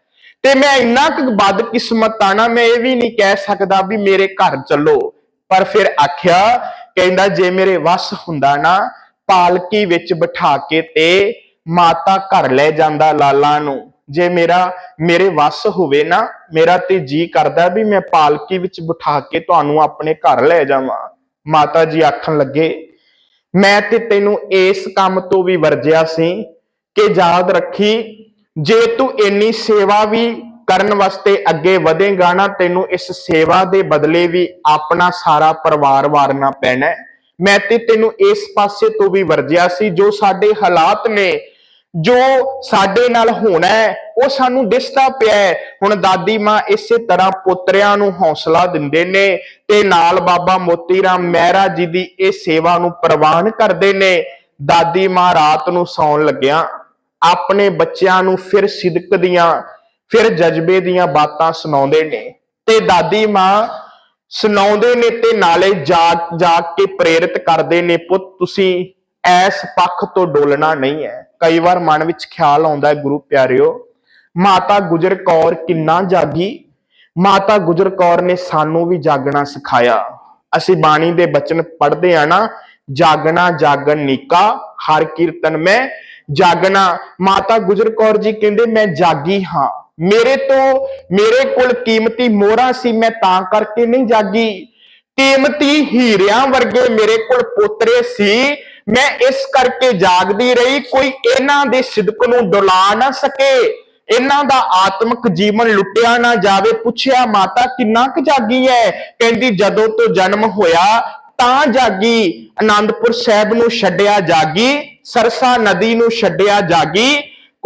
ਤੇ ਮੈਂ ਇੰਨਾ ਕੁ ਬਦ ਕਿਸਮਤ ਆ ਨਾ, ਮੈਂ ਇਹ ਵੀ ਨਹੀਂ ਕਹਿ ਸਕਦਾ ਵੀ ਮੇਰੇ ਘਰ ਚੱਲੋ। ਪਰ ਫਿਰ ਆਖਿਆ, ਕਹਿੰਦਾ, ਜੇ ਮੇਰੇ ਵਸ ਹੁੰਦਾ ਨਾ ਪਾਲਕੀ ਵਿੱਚ ਬਿਠਾ ਕੇ ਤੇ ਮਾਤਾ ਘਰ ਲੈ ਜਾਂਦਾ ਲਾਲਾ ਨੂੰ। ਜੇ ਮੇਰਾ, ਮੇਰੇ ਵੱਸ ਹੋਵੇ ਨਾ, ਮੇਰਾ ਤੇ ਜੀ ਕਰਦਾ ਵੀ ਮੈਂ ਪਾਲਕੀ ਵਿੱਚ ਬਿਠਾ ਕੇ ਤੁਹਾਨੂੰ ਆਪਣੇ ਘਰ ਲੈ ਜਾਵਾਂ। ਮਾਤਾ ਜੀ ਆਖਣ ਲੱਗੇ, ਮੈਂ ਤੇ ਤੈਨੂੰ ਇਸ ਕੰਮ ਤੋਂ ਵੀ ਵਰਜਿਆ ਸੀ ਕਿ ਯਾਦ ਰੱਖੀ, ਜੇ ਤੂੰ ਇੰਨੀ ਸੇਵਾ ਵੀ ਕਰਨ ਵਾਸਤੇ ਅੱਗੇ ਵਧੇਗਾ ਨਾ, ਤੈਨੂੰ ਇਸ ਸੇਵਾ ਦੇ ਬਦਲੇ ਵੀ ਆਪਣਾ ਸਾਰਾ ਪਰਿਵਾਰ ਵਾਰਨਾ ਪੈਣਾ ਮੈਂ ਤੇ ਤੈਨੂੰ ਇਸ ਪਾਸੇ ਤੋਂ ਵੀ ਵਰਜਿਆ ਸੀ, ਜੋ ਸਾਡੇ ਹਾਲਾਤ ਨੇ, ਜੋ ਸਾਡੇ ਨਾਲ ਹੋਣਾ ਉਹ ਸਾਨੂੰ ਦਿਸਦਾ ਪਿਆ ਹੁਣ ਦਾਦੀ ਮਾਂ ਇਸੇ ਤਰ੍ਹਾਂ ਪੁੱਤਰਿਆਂ ਨੂੰ ਹੌਸਲਾ ਦਿੰਦੇ ਨੇ ਤੇ ਨਾਲ ਬਾਬਾ ਮੋਤੀ ਰਾਮ ਮਹਿਰਾ ਜੀ ਦੀ ਇਹ ਸੇਵਾ ਨੂੰ ਪ੍ਰਵਾਨ ਕਰਦੇ ਨੇ। ਦਾਦੀ ਮਾਂ ਰਾਤ ਨੂੰ ਸੌਣ ਲੱਗਿਆਂ, ਆਪਣੇ ਬੱਚਿਆਂ ਨੂੰ ਫਿਰ ਸਿਦਕ ਦੀਆਂ, ਫਿਰ ਜਜ਼ਬੇ ਦੀਆਂ ਬਾਤਾਂ ਸੁਣਾਉਂਦੇ ਨੇ। ਤੇ ਦਾਦੀ ਮਾਂ ਸੁਣਾਉਂਦੇ ਨੇ ਤੇ ਨਾਲੇ ਜਾਗ ਜਾਗ ਕੇ ਪ੍ਰੇਰਿਤ ਕਰਦੇ ਨੇ ਪੁੱਤ, ਤੁਸੀਂ ਐਸ ਪੱਖ ਤੋਂ ਡੋਲਣਾ ਨਹੀਂ ਹੈ। ਕਈ ਵਾਰ ਮਨ ਵਿੱਚ ਖਿਆਲ ਆਉਂਦਾ ਹੈ, ਗੁਰੂ ਪਿਆਰਿਓ, ਮਾਤਾ ਗੁਜਰ ਕੌਰ ਕਿੰਨਾ ਜਾਗੀ? ਮਾਤਾ ਗੁਜਰ ਕੌਰ ਨੇ ਸਾਨੂੰ ਵੀ ਜਾਗਣਾ ਸਿਖਾਇਆ। ਅਸੀਂ ਬਾਣੀ ਦੇ ਬਚਨ ਪੜ੍ਹਦੇ ਆ ਨਾ, ਜਾਗਣਾ, ਜਾਗਣ ਨੀਕਾ, ਹਰ ਕੀਰਤਨ ਮੈਂ ਜਾਗਣਾ। ਮਾਤਾ ਗੁਜਰ ਕੌਰ ਜੀ ਕਹਿੰਦੇ, ਮੈਂ ਜਾਗੀ ਹਾਂ। ਮੇਰੇ ਤੋਂ ਮੇਰੇ ਕੋਲ ਕੀਮਤੀ ਮੋਹਰਾਂ ਸੀ, ਮੈਂ ਤਾਂ ਕਰਕੇ ਨਹੀਂ ਜਾਗੀ। ਕੀਮਤੀ ਹੀਰਿਆਂ ਵਰਗੇ ਮੇਰੇ ਕੋਲ ਪੋਤਰੇ ਸੀ, ਮੈਂ ਇਸ ਕਰਕੇ ਜਾਗਦੀ ਰਹੀ, ਕੋਈ ਇਹਨਾਂ ਦੇ ਸਿਦਕ ਨੂੰ ਡੁਲਾ ਨਾ ਸਕੇ। ਇਹਨਾਂ ਦਾ ਆਤਮਿਕ ਜੀਵਨ ਲੁੱਟਿਆ ਨਾ ਜਾਵੇ, ਪੁੱਛਿਆ, ਮਾਤਾ, ਕਿੰਨਾ ਕੁ ਜਾਗੀ ਹੈ ਕਹਿੰਦੀ, ਜਦੋਂ ਤੋਂ ਜਨਮ ਹੋਇਆ, ਤਾਂ ਜਾਗੀ। ਆਨੰਦਪੁਰ ਸਾਹਿਬ ਨੂੰ ਛੱਡਿਆ ਜਾਗੀ, ਸਰਸਾ ਨਦੀ ਨੂੰ ਛੱਡਿਆ ਜਾਗੀ।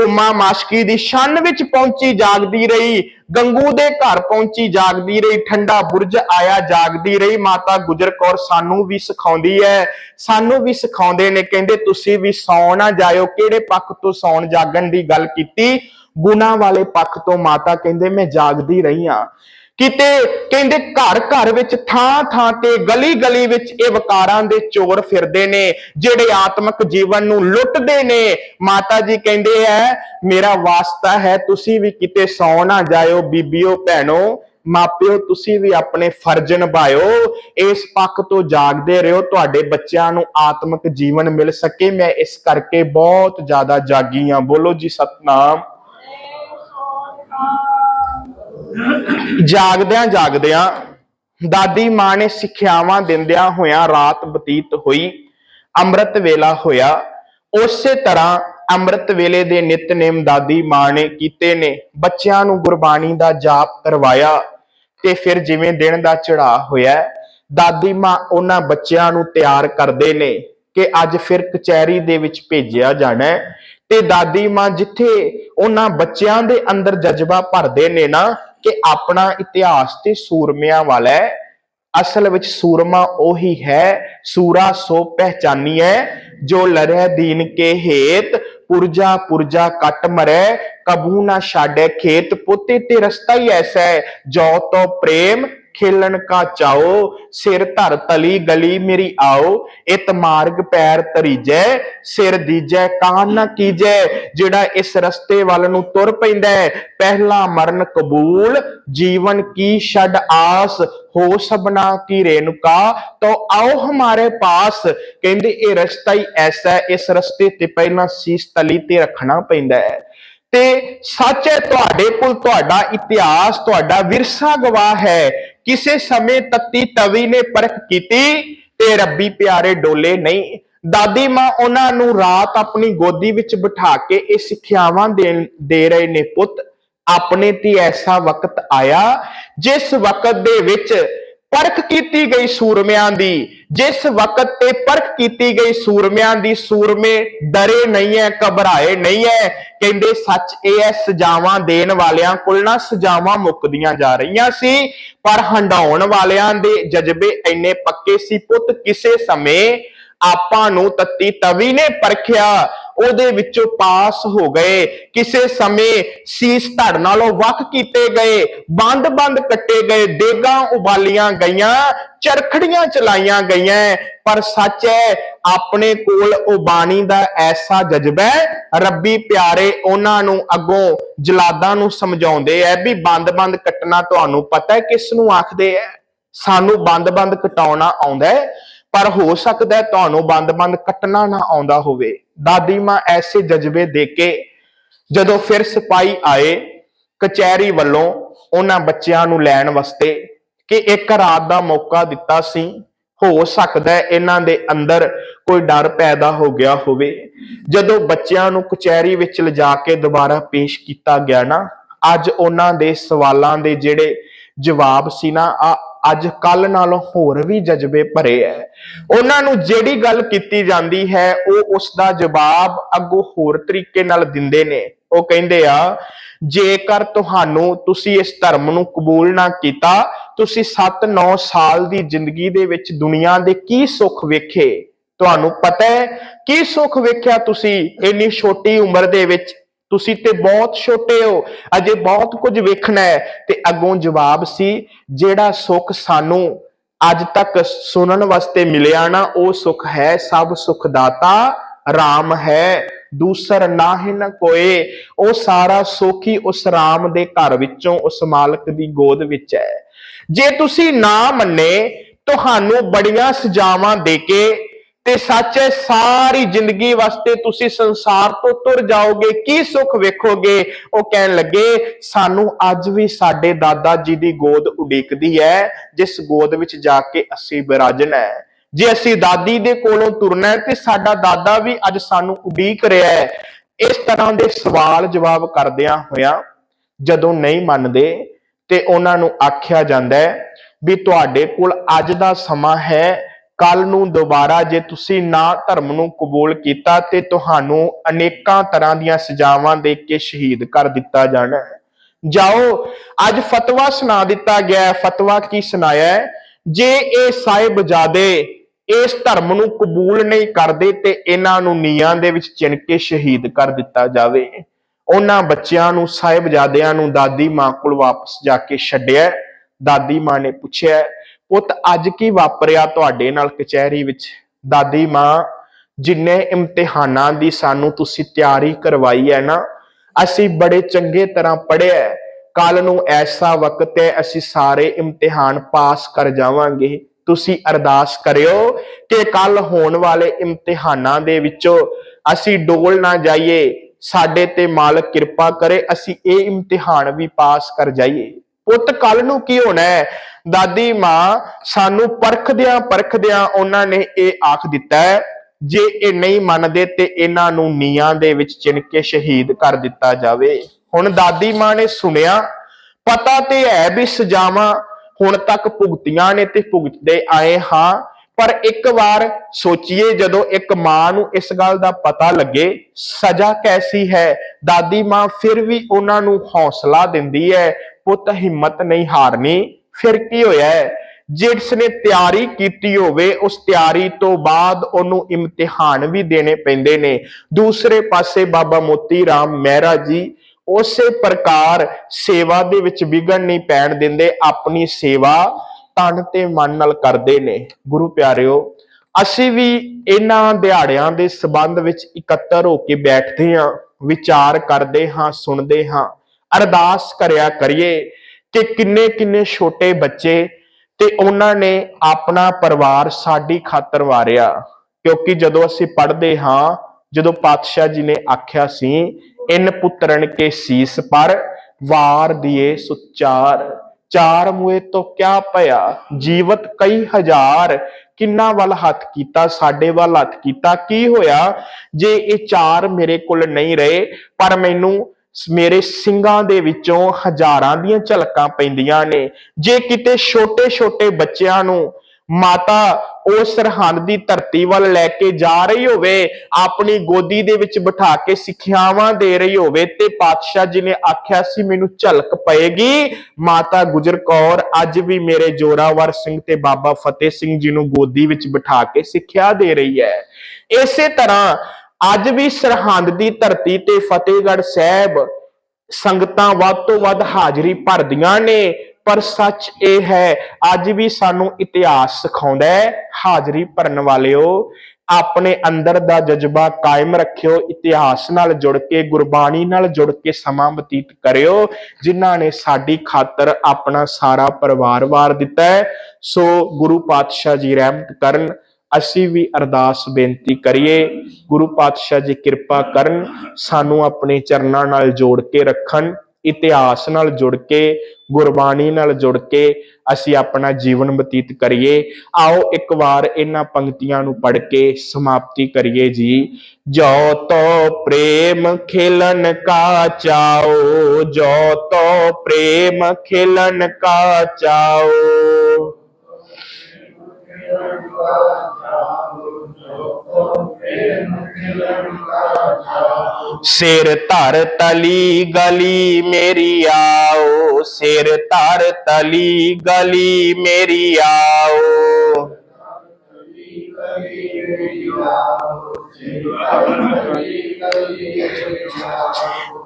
ਕੁਮਾ ਮਾਸ਼ਕੀ ਦੀ ਸ਼ਨ ਵਿੱਚ ਪਹੁੰਚੀ ਜਾਗਦੀ ਰਹੀ। ਗੰਗੂ ਦੇ ਘਰ ਪਹੁੰਚੀ ਜਾਗਦੀ ਰਹੀ। ਠੰਡਾ ਬੁਰਜ ਆਇਆ, ਜਾਗਦੀ ਰਹੀ। ਮਾਤਾ ਗੁਜਰ ਕੌਰ ਸਾਨੂੰ ਵੀ ਸਿਖਾਉਂਦੀ ਹੈ। ਸਾਨੂੰ ਵੀ ਸਿਖਾਉਂਦੇ ਨੇ, ਕਹਿੰਦੇ ਤੁਸੀਂ ਵੀ ਸੌਂ ਨਾ ਜਾਇਓ। ਕਿਹੜੇ ਪੱਖ ਤੋਂ ਸੌਣ ਜਾਗਣ ਦੀ ਗੱਲ ਕੀਤੀ? ਗੁਨਾ ਵਾਲੇ ਪੱਖ ਤੋਂ ਮਾਤਾ ਕਹਿੰਦੇ, ਮੈਂ ਜਾਗਦੀ ਰਹੀ ਹਾਂ। ਕਿਤੇ ਕਹਿੰਦੇ ਘਰ ਘਰ ਵਿੱਚ ਥਾਂ ਥਾਂ ਤੇ ਗਲੀ ਗਲੀ ਵਿੱਚ ਇਹ ਵਕਾਰਾਂ ਦੇ ਚੋਰ ਫਿਰਦੇ ਨੇ, ਜਿਹੜੇ ਆਤਮਿਕ ਜੀਵਨ ਨੂੰ ਲੁੱਟਦੇ ਨੇ। ਮਾਤਾ ਜੀ ਕਹਿੰਦੇ ਐ, ਮੇਰਾ ਵਾਸਤਾ ਹੈ, ਤੁਸੀਂ ਵੀ ਕਿਤੇ ਸੌ ਨਾ ਜਾਇਓ ਬੀਬੀਓ, ਭੈਣੋ। ਮਾਪਿਓ, ਤੁਸੀਂ ਵੀ ਆਪਣੇ ਫਰਜ਼ ਨਿਭਾਇਓ। ਇਸ ਪੱਖ ਤੋਂ ਜਾਗਦੇ ਰਹੋ, ਤੁਹਾਡੇ ਬੱਚਿਆਂ ਨੂੰ ਆਤਮਿਕ ਜੀਵਨ ਮਿਲ ਸਕੇ। ਮੈਂ ਇਸ ਕਰਕੇ ਬਹੁਤ ਜ਼ਿਆਦਾ ਜਾਗੀ ਹਾਂ। ਬੋਲੋ ਜੀ, ਸਤਨਾਮ। ਜਾਗਦਿਆਂ ਜਾਗਦਿਆਂ ਦਾਦੀ ਮਾਂ ਨੇ ਸਿੱਖਿਆਵਾਂ ਦਿੰਦਿਆਂ ਹੋਇਆਂ ਰਾਤ ਬਤੀਤ ਹੋਈ, ਅੰਮ੍ਰਿਤ ਵੇਲਾ ਹੋਇਆ। ਉਸੇ ਤਰ੍ਹਾਂ ਅੰਮ੍ਰਿਤ ਵੇਲੇ ਦੇ ਨਿਤਨੇਮ ਦਾਦੀ ਮਾਂ ਨੇ ਕੀਤੇ ਨੇ। ਬੱਚਿਆਂ ਨੂੰ ਗੁਰਬਾਣੀ ਦਾ ਜਾਪ ਕਰਵਾਇਆ ਤੇ ਫਿਰ ਜਿਵੇਂ ਦਿਨ ਦਾ ਚੜਾ ਹੋਇਆ, ਦਾਦੀ ਮਾਂ ਉਹਨਾਂ ਬੱਚਿਆਂ ਨੂੰ ਤਿਆਰ ਕਰਦੇ ਨੇ ਕਿ ਅੱਜ ਫਿਰ ਕਚਹਿਰੀ ਦੇ ਵਿੱਚ ਭੇਜਿਆ ਜਾਣਾ ਤੇ ਦਾਦੀ ਮਾਂ ਜਿੱਥੇ ਉਹਨਾਂ ਬੱਚਿਆਂ ਦੇ ਅੰਦਰ ਜਜ਼ਬਾ ਭਰਦੇ ਨੇ ਨਾ ਕਿ ਆਪਣਾ ਇਤਿਹਾਸ ਤੇ ਸੂਰਮਿਆਂ ਵਾਲਾ ਹੈ। ਅਸਲ ਵਿੱਚ ਸੂਰਮਾ ਉਹੀ ਹੈ, ਸੂਰਾ ਸੋ ਪਹਿਚਾਨੀਐ ਜੋ ਲੜੈ ਦੀਨ ਕੇ ਹੇਤ, ਪੁਰਜਾ ਪੁਰਜਾ ਕੱਟ ਮਰੈ, ਕਬੂ ਨਾ ਛਾੜੈ ਖੇਤ, ਪੋਤੇ ਤੇ ਰਸਤਾ ਹੀ ਐਸਾ ਹੈ, ਜੋ ਤੋ ਪ੍ਰੇਮ ਖੇਲਣ ਕਾ ਚਾਓ, ਸਿਰ ਧਰ ਤਲੀ ਗਲੀ ਮੇਰੀ ਆਓ, ਇਤ ਮਾਰਗ ਪੈਰ ਤਰੀਜੈ ਸਿਰ ਦੀਜੈ ਕਾਨ ਨਾ ਕੀਜੈ, ਜਿਹੜਾ ਇਸ ਰਸਤੇ ਵੱਲ ਨੂੰ ਤੁਰ ਪੈਂਦਾ ਹੈ, ਪਹਿਲਾ ਮਰਨ ਕਬੂਲ, ਜੀਵਨ ਕੀ ਛੱਡ ਆਸ, ਹੋ ਸਬਨਾ ਕੀ ਰੇਨੁਕਾ ਤੋ ਆਓ ਹਮਾਰੇ ਪਾਸ, ਕਹਿੰਦੇ ਇਹ ਰਸਤਾ ਹੀ ਐਸਾ ਹੈ, ਇਸ ਰਸਤੇ ਤੇ ਪਹਿਲਾਂ ਸੀਸ ਤਲੀ ਤੇ ਰੱਖਣਾ ਪੈਂਦਾ ਹੈ। ਤੇ ਸੱਚ ਹੈ, ਤੁਹਾਡੇ ਕੋਲ ਤੁਹਾਡਾ ਇਤਿਹਾਸ, ਤੁਹਾਡਾ ਵਿਰਸਾ ਗਵਾਹ ਹੈ ਕਿਸੇ ਸਮੇਂ ਤੱਤੀ ਤਵੀ ਨੇ ਪਰਖ ਕੀਤੀ ਤੇ ਰੱਬੀ ਪਿਆਰੇ ਡੋਲੇ ਨਹੀਂ। ਦਾਦੀ ਮਾਂ ਉਹਨਾਂ ਨੂੰ ਰਾਤ ਆਪਣੀ ਗੋਦੀ ਵਿੱਚ ਬਿਠਾ ਕੇ ਇਹ ਸਿੱਖਿਆਵਾਂ ਦੇਣ ਦੇ ਰਹੇ ਨੇ, ਪੁੱਤ, ਆਪਣੇ ਤੇ ਐਸਾ ਵਕਤ ਆਇਆ ਜਿਸ ਵਕਤ ਦੇ ਵਿੱਚ ਪਰਖ ਕੀਤੀ ਗਈ ਸੂਰਮਿਆਂ ਦੀ, ਜਿਸ ਵਕਤ ਤੇ ਪਰਖ ਕੀਤੀ ਗਈ ਸੂਰਮਿਆਂ ਦੀ, ਸੂਰਮੇ ਡਰੇ ਨਹੀਂ ਐ, ਘਬਰਾਏ ਨਹੀਂ ਐ, ਕਹਿੰਦੇ ਸੱਚ ਇਹ ਐ, ਸਜਾਵਾਂ ਦੇਣ ਵਾਲਿਆਂ ਕੋਲ ਨਾ ਸਜਾਵਾਂ ਮੁੱਕਦੀਆਂ ਜਾ ਰਹੀਆਂ ਸੀ, ਪਰ ਹੰਡਾਉਣ ਵਾਲਿਆਂ ਦੇ ਜਜ਼ਬੇ ਇੰਨੇ ਪੱਕੇ ਸੀ ਪੁੱਤ, ਕਿਸੇ ਸਮੇਂ ਆਪਾਂ ਨੂੰ ਤੱਤੀ ਤਵੀ ਨੇ ਪਰਖਿਆ ਉਹਦੇ ਵਿੱਚੋਂ ਪਾਸ ਹੋ ਗਏ। ਕਿਸੇ ਸਮੇਂ ਸੀਸ ਧੜ ਨਾਲੋਂ ਵੱਖ ਕੀਤੇ ਗਏ। ਬੰਦ-ਬੰਦ ਕੱਟੇ ਗਏ। ਦੇਗਾਂ ਉਬਾਲੀਆਂ ਗਈਆਂ, ਚਰਖੜੀਆਂ ਚਲਾਈਆਂ ਗਈਆਂ। ਪਰ ਸੱਚ ਹੈ, ਆਪਣੇ ਕੋਲ ਉਹ ਬਾਣੀ ਦਾ ਐਸਾ ਜਜ਼ਬਾ ਰੱਬੀ ਪਿਆਰੇ, ਉਹਨਾਂ ਨੂੰ ਅੱਗੋਂ ਜਲਾਦਾਂ ਨੂੰ ਸਮਝਾਉਂਦੇ ਐ ਵੀ ਬੰਦ-ਬੰਦ ਕੱਟਣਾ ਤੁਹਾਨੂੰ ਪਤਾ ਹੈ, ਕਿਸ ਨੂੰ ਆਖਦੇ ਐ ਸਾਨੂੰ ਬੰਦ-ਬੰਦ ਕਟਾਉਣਾ ਆਉਂਦਾ ਪਰ ਹੋ ਸਕਦਾ ਤੁਹਾਨੂੰ ਬੰਦ-ਬੰਦ ਕੱਟਣਾ ਨਾ ਆਉਂਦਾ ਹੋਵੇ। ਦਾਦੀ ਮਾਂ ਐਸੇ ਜਜ਼ਬੇ ਦੇ ਕੇ ਜਦੋਂ ਫਿਰ ਸਿਪਾਹੀ ਆਏ, ਕਚਹਿਰੀ ਵੱਲੋਂ ਉਹਨਾਂ ਬੱਚਿਆਂ ਨੂੰ ਲੈਣ ਵਾਸਤੇ ਕਿ ਇੱਕ ਰਾਤ ਦਾ ਮੌਕਾ ਦਿੱਤਾ ਸੀ, ਹੋ ਸਕਦਾ ਹੈ ਇਹਨਾਂ ਦੇ ਅੰਦਰ ਕੋਈ ਡਰ ਪੈਦਾ ਹੋ ਗਿਆ ਹੋਵੇ। ਜਦੋਂ ਬੱਚਿਆਂ ਨੂੰ ਕਚਹਿਰੀ ਵਿੱਚ ਲਿਜਾ ਕੇ ਦੁਬਾਰਾ ਪੇਸ਼ ਕੀਤਾ ਗਿਆ ਨਾ, ਅੱਜ ਉਹਨਾਂ ਦੇ ਸਵਾਲਾਂ ਦੇ ਜਿਹੜੇ ਜਵਾਬ ਸੀ ਨਾ ਆ ਅੱਜ ਕੱਲ ਨਾਲੋਂ ਹੋਰ ਵੀ ਜਜ਼ਬੇ ਭਰੇ ਐ। ਉਹਨਾਂ ਨੂੰ ਜਿਹੜੀ ਗੱਲ ਕੀਤੀ ਜਾਂਦੀ ਹੈ, ਉਹ ਉਸ ਦਾ ਜਵਾਬ ਅੱਗੋਂ ਹੋਰ ਤਰੀਕੇ ਨਾਲ ਦਿੰਦੇ ਨੇ। ਉਹ ਕਹਿੰਦੇ ਆ, ਜੇਕਰ ਤੁਹਾਨੂੰ ਤੁਸੀਂ ਇਸ ਧਰਮ ਨੂੰ ਕਬੂਲ ਨਾ ਕੀਤਾ, ਤੁਸੀਂ 7-9 ਸਾਲ ਦੀ ਜ਼ਿੰਦਗੀ ਦੇ ਵਿੱਚ ਦੁਨੀਆ ਦੇ ਕੀ ਸੁੱਖ ਵੇਖੇ? ਤੁਹਾਨੂੰ ਪਤਾ ਹੈ, ਕੀ ਸੁੱਖ ਵੇਖਿਆ ਤੁਸੀਂ ਇੰਨੀ ਛੋਟੀ ਉਮਰ ਦੇ ਵਿੱਚ? ਤੁਸੀਂ ਤੇ ਬਹੁਤ ਛੋਟੇ ਹੋ, ਅਜੇ ਬਹੁਤ ਕੁਝ ਵੇਖਣਾ ਹੈ। ਤੇ ਅੱਗੋਂ ਜਵਾਬ ਸੀ, ਜਿਹੜਾ ਸੁੱਖ ਸਾਨੂੰ ਅੱਜ ਤੱਕ ਸੁਣਨ ਵਾਸਤੇ ਮਿਲਿਆ ਨਾ, ਉਹ ਸੁੱਖ ਹੈ, ਸਭ ਸੁਖ ਦਾਤਾ RAM ਹੈ। ਦੂਸਰ ਨਾਹਿ ਨ ਕੋਏ, ਉਹ ਸਾਰਾ ਸੁੱਖ ਹੀ ਉਸ RAM ਦੇ ਘਰ ਵਿੱਚੋਂ, ਉਸ ਮਾਲਕ ਦੀ ਗੋਦ ਵਿੱਚ ਹੈ। ਜੇ ਤੁਸੀਂ ਨਾ ਮੰਨੇ, ਤੁਹਾਨੂੰ ਬੜੀਆਂ ਸਜ਼ਾਵਾਂ ਦੇ ਕੇ ਤੇ ਸੱਚ ਹੈ, ਸਾਰੀ ਜ਼ਿੰਦਗੀ ਵਾਸਤੇ ਤੁਸੀਂ ਸੰਸਾਰ ਤੋਂ ਤੁਰ ਜਾਓਗੇ, ਕੀ ਸੁੱਖ ਵੇਖੋਗੇ? ਉਹ ਕਹਿਣ ਲੱਗੇ, ਸਾਨੂੰ ਅੱਜ ਵੀ ਸਾਡੇ ਦਾਦਾ ਜੀ ਦੀ ਗੋਦ ਉਡੀਕਦੀ ਹੈ, ਜਿਸ ਗੋਦ ਵਿੱਚ ਜਾ ਕੇ ਅਸੀਂ ਬਿਰਾਜਣਾ ਹੈ। ਜੇ ਅਸੀਂ ਦਾਦੀ ਦੇ ਕੋਲੋਂ ਤੁਰਨਾ ਹੈ, ਤੇ ਸਾਡਾ ਦਾਦਾ ਵੀ ਅੱਜ ਸਾਨੂੰ ਉਡੀਕ ਰਿਹਾ ਹੈ। ਇਸ ਤਰ੍ਹਾਂ ਦੇ ਸਵਾਲ ਜਵਾਬ ਕਰਦਿਆਂ ਹੋਇਆ ਜਦੋਂ ਨਹੀਂ ਮੰਨਦੇ, ਤੇ ਉਹਨਾਂ ਨੂੰ ਆਖਿਆ ਜਾਂਦਾ ਹੈ ਵੀ ਤੁਹਾਡੇ ਕੋਲ ਅੱਜ ਦਾ ਸਮਾਂ ਹੈ ਕੱਲ ਨੂੰ ਦੁਬਾਰਾ ਜੇ ਤੁਸੀਂ ਨਾ ਧਰਮ ਨੂੰ ਕਬੂਲ ਕੀਤਾ ਤੇ ਤੁਹਾਨੂੰ ਅਨੇਕਾਂ ਤਰ੍ਹਾਂ ਦੀਆਂ ਸਜ਼ਾਵਾਂ ਦੇ ਕੇ ਸ਼ਹੀਦ ਕਰ ਦਿੱਤਾ ਜਾਣਾ ਹੈ। ਜਾਓ, ਅੱਜ ਫਤਵਾ ਸੁਣਾ ਦਿੱਤਾ ਗਿਆ ਹੈ। ਫਤਵਾ ਕੀ ਸੁਣਾਇਆ ਹੈ? ਜੇ ਇਹ ਸਾਹਿਬਜ਼ਾਦੇ ਇਸ ਧਰਮ ਨੂੰ ਕਬੂਲ ਨਹੀਂ ਕਰਦੇ ਤੇ ਇਹਨਾਂ ਨੂੰ ਨੀਹਾਂ ਦੇ ਵਿੱਚ ਚਿਣ ਕੇ ਸ਼ਹੀਦ ਕਰ ਦਿੱਤਾ ਜਾਵੇ। ਉਹਨਾਂ ਬੱਚਿਆਂ ਨੂੰ ਸਾਹਿਬਜ਼ਾਦਿਆਂ ਨੂੰ ਦਾਦੀ ਮਾਂ ਕੋਲ ਵਾਪਸ ਜਾ ਕੇ ਛੱਡਿਆ ਦਾਦੀ ਮਾਂ ਨੇ ਪੁੱਛਿਆ ਪੁੱਤ, ਅੱਜ ਕੀ ਵਾਪਰਿਆ ਤੁਹਾਡੇ ਨਾਲ ਕਚਹਿਰੀ ਵਿੱਚ? ਦਾਦੀ, ਮਾਂ, ਜਿੰਨੇ ਇਮਤਿਹਾਨਾਂ ਦੀ ਸਾਨੂੰ ਤੁਸੀਂ ਤਿਆਰੀ ਕਰਵਾਈ ਹੈ ਨਾ, ਅਸੀਂ ਬੜੇ ਚੰਗੇ ਤਰ੍ਹਾਂ ਪੜ੍ਹਿਆ ਕੱਲ ਨੂੰ ਐਸਾ ਵਕਤ ਹੈ, ਅਸੀਂ ਸਾਰੇ ਇਮਤਿਹਾਨ ਪਾਸ ਕਰ ਜਾਵਾਂਗੇ। ਤੁਸੀਂ ਅਰਦਾਸ ਕਰਿਓ ਕਿ ਕੱਲ ਹੋਣ ਵਾਲੇ ਇਮਤਿਹਾਨਾਂ ਦੇ ਵਿੱਚੋਂ ਅਸੀਂ ਡੋਲ ਨਾ ਜਾਈਏ, ਸਾਡੇ ਤੇ ਮਾਲਕ ਕਿਰਪਾ ਕਰੇ, ਅਸੀਂ ਇਹ ਇਮਤਿਹਾਨ ਵੀ ਪਾਸ ਕਰ ਜਾਈਏ। ਪੁੱਤ, ਕੱਲ ਨੂੰ ਕੀ ਹੋਣਾ ਹੈ? ਦਾਦੀ, ਮਾਂ, ਸਾਨੂੰ ਪਰਖਦਿਆਂ ਪਰਖਦਿਆਂ ਉਹਨਾਂ ਨੇ ਇਹ ਆਖ ਦਿੱਤਾ ਹੈ, ਜੇ ਇਹ ਨਹੀਂ ਮੰਨਦੇ ਤੇ ਇਹਨਾਂ ਨੂੰ ਨੀਆਂ ਦੇ ਵਿੱਚ ਚਿਣ ਕੇ ਸ਼ਹੀਦ ਕਰ ਦਿੱਤਾ ਜਾਵੇ। ਹੁਣ ਦਾਦੀ, ਮਾਂ ਨੇ ਸੁਣਿਆ, ਪਤਾ ਤੇ ਹੈ ਵੀ ਸਜ਼ਾਵਾਂ ਹੁਣ ਤੱਕ ਭੁਗਤੀਆਂ ਨੇ ਤੇ ਭੁਗਤਦੇ ਆਏ ਹਾਂ। ਪਰ ਇੱਕ ਵਾਰ ਸੋਚੀਏ ਜਦੋਂ ਇੱਕ ਮਾਂ ਨੂੰ ਇਸ ਗੱਲ ਦਾ ਪਤਾ ਲੱਗੇ, ਸਜ਼ਾ ਕੈਸੀ ਹੈ? ਦਾਦੀ ਮਾਂ ਫਿਰ ਵੀ ਉਹਨਾਂ ਨੂੰ ਹੌਸਲਾ ਦਿੰਦੀ ਹੈ, ਪੁੱਤ ਹਿੰਮਤ ਨਹੀਂ ਹਾਰਨੀ, ਫਿਰ ਕੀ ਹੋਇਆ ਹੈ? ਜਿਸ ਨੇ ਤਿਆਰੀ ਕੀਤੀ ਹੋਵੇ, ਉਸ ਤਿਆਰੀ ਤੋਂ ਬਾਅਦ ਉਹਨੂੰ ਇਮਤਿਹਾਨ ਵੀ ਦੇਣੇ ਪੈਂਦੇ ਨੇ। ਦੂਸਰੇ ਪਾਸੇ ਬਾਬਾ ਮੋਤੀ ਰਾਮ ਮਹਿਰਾ ਜੀ ਉਸੇ ਪ੍ਰਕਾਰ ਸੇਵਾ ਦੇ ਵਿੱਚ ਵਿਗੜ ਨਹੀਂ ਪੈਣ ਦਿੰਦੇ, ਆਪਣੀ ਸੇਵਾ ਤਨ ਤੇ ਮਨ ਨਾਲ ਕਰਦੇ ਨੇ, ਗੁਰੂ ਪਿਆਰਿਓ। ਅਸੀਂ ਵੀ ਇਹਨਾਂ ਦਿਹਾੜਿਆਂ ਦੇ ਸਬੰਧ ਵਿੱਚ ਇਕੱਤਰ ਹੋ ਕੇ ਬੈਠਦੇ ਹਾਂ, ਵਿਚਾਰ ਕਰਦੇ ਹਾਂ, ਸੁਣਦੇ ਹਾਂ। ਅਰਦਾਸ ਕਰਿਆ ਕਰੀਏ ਕਿ ਕਿੰਨੇ ਕਿੰਨੇ ਛੋਟੇ ਬੱਚੇ ਤੇ ਉਹਨਾਂ ਨੇ ਆਪਣਾ ਪਰਿਵਾਰ ਸਾਡੀ ਖਾਤਰ ਵਾਰਿਆ। ਕਿਉਂਕਿ ਜਦੋਂ ਅਸੀਂ ਪੜ੍ਹਦੇ ਹਾਂ, ਜਦੋਂ ਪਾਤਸ਼ਾਹ ਜੀ ਨੇ ਆਖਿਆ ਸੀ, ਇਨ ਪੁੱਤਰਨ ਕੇ ਸੀਸ ਪਰ, ਵਾਰ ਦਿਏ ਸੁਚਾਰ। ਚਾਰ ਮੂਏ ਤੋਂ ਕਿਆ ਭਇਆ ਜੀਵਤ ਕਈ ਹਜ਼ਾਰ। ਕਿੰਨਾ ਵੱਲ ਹੱਥ ਕੀਤਾ, ਸਾਡੇ ਵੱਲ ਹੱਥ ਕੀਤਾ? ਕੀ ਹੋਇਆ? ਜੇ ਇਹ ਚਾਰ ਮੇਰੇ ਕੋਲ ਨਹੀਂ ਰਹੇ, ਪਰ ਮੈਨੂੰ ਮੇਰੇ ਸਿੰਘਾਂ ਦੇ ਵਿੱਚੋਂ ਹਜ਼ਾਰਾਂ ਦੀਆਂ ਝਲਕਾਂ ਪੈਂਦੀਆਂ ਨੇ। ਜੇ ਕਿਤੇ ਛੋਟੇ-ਛੋਟੇ ਬੱਚਿਆਂ ਨੂੰ ਮਾਤਾ ਉਹ ਸਰਹੰਦ ਦੀ ਧਰਤੀ ਵੱਲ ਲੈ ਕੇ ਜਾ ਰਹੀ ਹੋਵੇ, ਆਪਣੀ ਗੋਦੀ ਦੇ ਵਿੱਚ ਬਿਠਾ ਕੇ ਸਿੱਖਿਆਵਾਂ ਦੇ ਰਹੀ ਹੋਵੇ ਤੇ ਪਾਤਸ਼ਾਹ ਜੀ ਨੇ ਆਖਿਆ ਸੀ, ਮੈਨੂੰ ਝਲਕ ਪਏਗੀ। ਮਾਤਾ ਗੁਜਰ ਕੌਰ ਅੱਜ ਵੀ ਮੇਰੇ ਜੋਰਾਵਰ ਸਿੰਘ ਤੇ ਬਾਬਾ ਫਤਿਹ ਸਿੰਘ ਜੀ ਨੂੰ ਗੋਦੀ ਵਿੱਚ ਬਿਠਾ ਕੇ ਸਿੱਖਿਆ ਦੇ ਰਹੀ ਹੈ। ਇਸੇ ਤਰ੍ਹਾਂ ਅੱਜ ਵੀ ਸਰਹੰਦ ਦੀ ਧਰਤੀ ਤੇ ਫਤਿਹਗੜ੍ਹ ਸਾਹਿਬ ਸੰਗਤਾਂ ਵੱਧ ਤੋਂ ਵੱਧ ਹਾਜ਼ਰੀ ਭਰਦੀਆਂ ਨੇ। ਪਰ ਸੱਚ ਇਹ ਹੈ, ਅੱਜ ਵੀ ਸਾਨੂੰ ਇਤਿਹਾਸ ਸਿਖਾਉਂਦਾ ਹੈ, ਹਾਜ਼ਰੀ ਭਰਨ ਵਾਲਿਓ, ਆਪਣੇ ਅੰਦਰ ਦਾ ਜਜ਼ਬਾ ਕਾਇਮ ਰੱਖਿਓ, ਇਤਿਹਾਸ ਨਾਲ ਜੁੜ ਕੇ, ਗੁਰਬਾਣੀ ਨਾਲ ਜੁੜ ਕੇ ਸਮਾਂ ਬਤੀਤ ਕਰਿਓ, ਜਿਨ੍ਹਾਂ ਨੇ ਸਾਡੀ ਖਾਤਰ ਆਪਣਾ ਸਾਰਾ ਪਰਿਵਾਰ ਵਾਰ ਦਿੱਤਾ ਹੈ। ਸੋ ਗੁਰੂ ਪਾਤਸ਼ਾਹ ਜੀ ਰਹਿਮਤ ਕਰਨ, ਅਸੀਂ ਵੀ ਅਰਦਾਸ ਬੇਨਤੀ ਕਰੀਏ, ਗੁਰੂ ਪਾਤਸ਼ਾਹ ਜੀ ਕਿਰਪਾ ਕਰਨ, ਸਾਨੂੰ ਆਪਣੇ ਚਰਨਾਂ ਨਾਲ ਜੋੜ ਕੇ ਰੱਖਣ ਇਤਿਹਾਸ ਨਾਲ ਜੁੜ ਕੇ, ਗੁਰਬਾਣੀ ਨਾਲ ਜੁੜ ਕੇ ਅਸੀਂ ਆਪਣਾ ਜੀਵਨ ਬਤੀਤ ਕਰੀਏ। ਆਓ ਇੱਕ ਵਾਰ ਇਹਨਾਂ ਪੰਕਤੀਆਂ ਨੂੰ ਪੜ੍ਹ ਕੇ ਸਮਾਪਤੀ ਕਰੀਏ ਜੀ। ਜੋ ਤੋ ਪ੍ਰੇਮ ਖਿਲਨ ਕਾ ਚਾਓ ਜੋ ਤੋ ਪ੍ਰੇਮ ਖਿਲਨ ਕਾ ਚਾਓ ਸਿਰ ਧਰ ਤਲੀ ਗਲੀ ਮੇਰੀ ਆਓ, ਸਿਰ ਧਰ ਤਲੀ ਗਲੀ ਮੇਰੀ ਆਓ।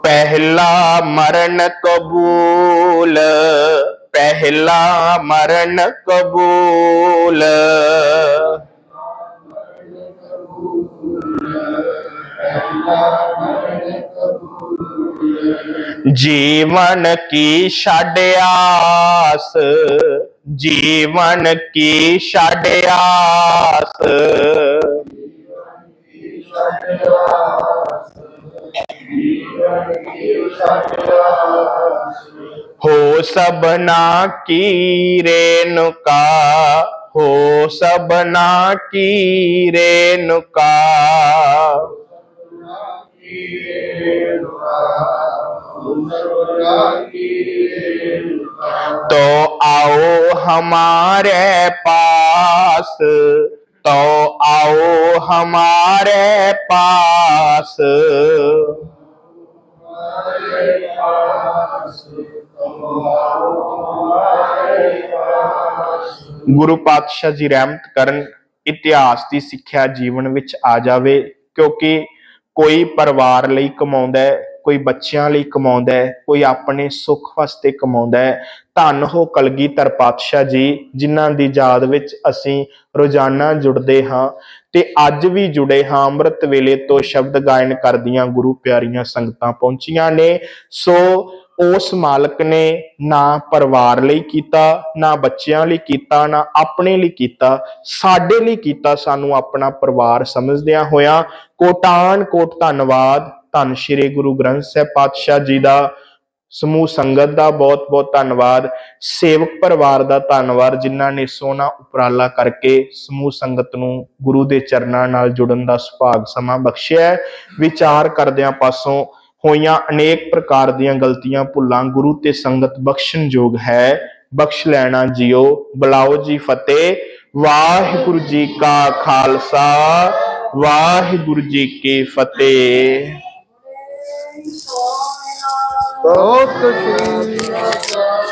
ਪਹਿਲਾ ਮਰਨ ਕਬੂਲ ਪਹਿਲਾ ਮਰਨ ਕਬੂਲ। ਜੀਵਨ ਕੀ ਛੱਡ ਆਸ? ਜੀਵਨ ਕੀ ਛੱਡ ਆਸ? ਹੋ ਸਬਨਾ ਕੀ ਰੇਨੁਕਾ ਹੋ ਸਬਨਾ ਕੀ ਰੇਨੁਕਾ तो आओ हमारे पास तो आओ हमारे पास ਗੁਰੂ ਪਾਤਸ਼ਾਹ ਜੀ ਰਹਿਮਤ ਕਰਨ ਇਤਿਹਾਸ ਦੀ ਸਿੱਖਿਆ ਜੀਵਨ ਵਿੱਚ ਆ ਜਾਵੇ, ਕਿਉਂਕਿ ਕੋਈ ਪਰਿਵਾਰ ਲਈ ਕਮਾਉਂਦਾ ਹੈ ਕੋਈ ਬੱਚਿਆਂ ਲਈ ਕਮਾਉਂਦਾ ਹੈ, ਕੋਈ ਆਪਣੇ ਸੁੱਖ ਵਾਸਤੇ ਕਮਾਉਂਦਾ ਹੈ, ਧੰਨ ਹੋ ਕਲਗੀਧਰ ਪਾਤਸ਼ਾਹ ਜੀ, ਜਿਨ੍ਹਾਂ ਦੀ ਯਾਦ ਵਿੱਚ ਅਸੀਂ ਰੋਜ਼ਾਨਾ ਜੁੜਦੇ ਹਾਂ ਤੇ ਅੱਜ ਵੀ ਜੁੜੇ ਹਾਂ, ਅੰਮ੍ਰਿਤ ਵੇਲੇ ਤੋਂ ਸ਼ਬਦ ਗਾਇਨ ਕਰਦੀਆਂ ਗੁਰੂ ਪਿਆਰੀਆਂ ਸੰਗਤਾਂ ਪਹੁੰਚੀਆਂ ਨੇ। ਸੋ ਉਸ ਮਾਲਕ ਨੇ ਨਾ ਪਰਿਵਾਰ ਲਈ ਕੀਤਾ, ਨਾ ਬੱਚਿਆਂ ਲਈ ਕੀਤਾ, ਨਾ ਆਪਣੇ ਲਈ ਕੀਤਾ, ਸਾਡੇ ਲਈ ਕੀਤਾ, ਸਾਨੂੰ ਆਪਣਾ ਪਰਿਵਾਰ ਸਮਝਦਿਆਂ ਹੋਇਆ ਕੋਟਾਨ ਕੋਟ ਧੰਨਵਾਦ। ਧੰਨ ਸ਼੍ਰੀ ਗੁਰੂ ਗ੍ਰੰਥ ਸਾਹਿਬ ਪਾਤਸ਼ਾਹ ਜੀ ਦਾ ਸਮੂਹ ਸੰਗਤ ਦਾ ਬਹੁਤ ਬਹੁਤ ਧੰਨਵਾਦ। ਸੇਵਕ ਪਰਿਵਾਰ ਦਾ ਧੰਨਵਾਦ ਜਿਨ੍ਹਾਂ ਨੇ ਸੋਹਣਾ ਉਪਰਾਲਾ ਕਰਕੇ ਸਮੂਹ ਸੰਗਤ ਨੂੰ ਗੁਰੂ ਦੇ ਚਰਨਾਂ ਨਾਲ ਜੁੜਨ ਦਾ ਸੁਭਾਗ ਸਮਾਂ ਬਖਸ਼ਿਆ ਵਿਚਾਰ ਕਰਦਿਆਂ ਪਾਸੋਂ ਹੋਈਆਂ ਅਨੇਕ ਪ੍ਰਕਾਰ ਦੀਆਂ ਗਲਤੀਆਂ ਭੁੱਲਾਂ ਗੁਰੂ ਤੇ ਸੰਗਤ ਬਖਸ਼ਣਯੋਗ ਹੈ। ਬਖਸ਼ ਲੈਣਾ ਜਿਓ, ਬੁਲਾਓ ਜੀ ਫਤਿਹ। ਵਾਹਿਗੁਰੂ ਜੀ ਕਾ ਖਾਲਸਾ, ਵਾਹਿਗੁਰੂ ਜੀ ਕੀ ਫਤਿਹ। ਸਤਿ ਸ਼੍ਰੀ ਅਕਾਲ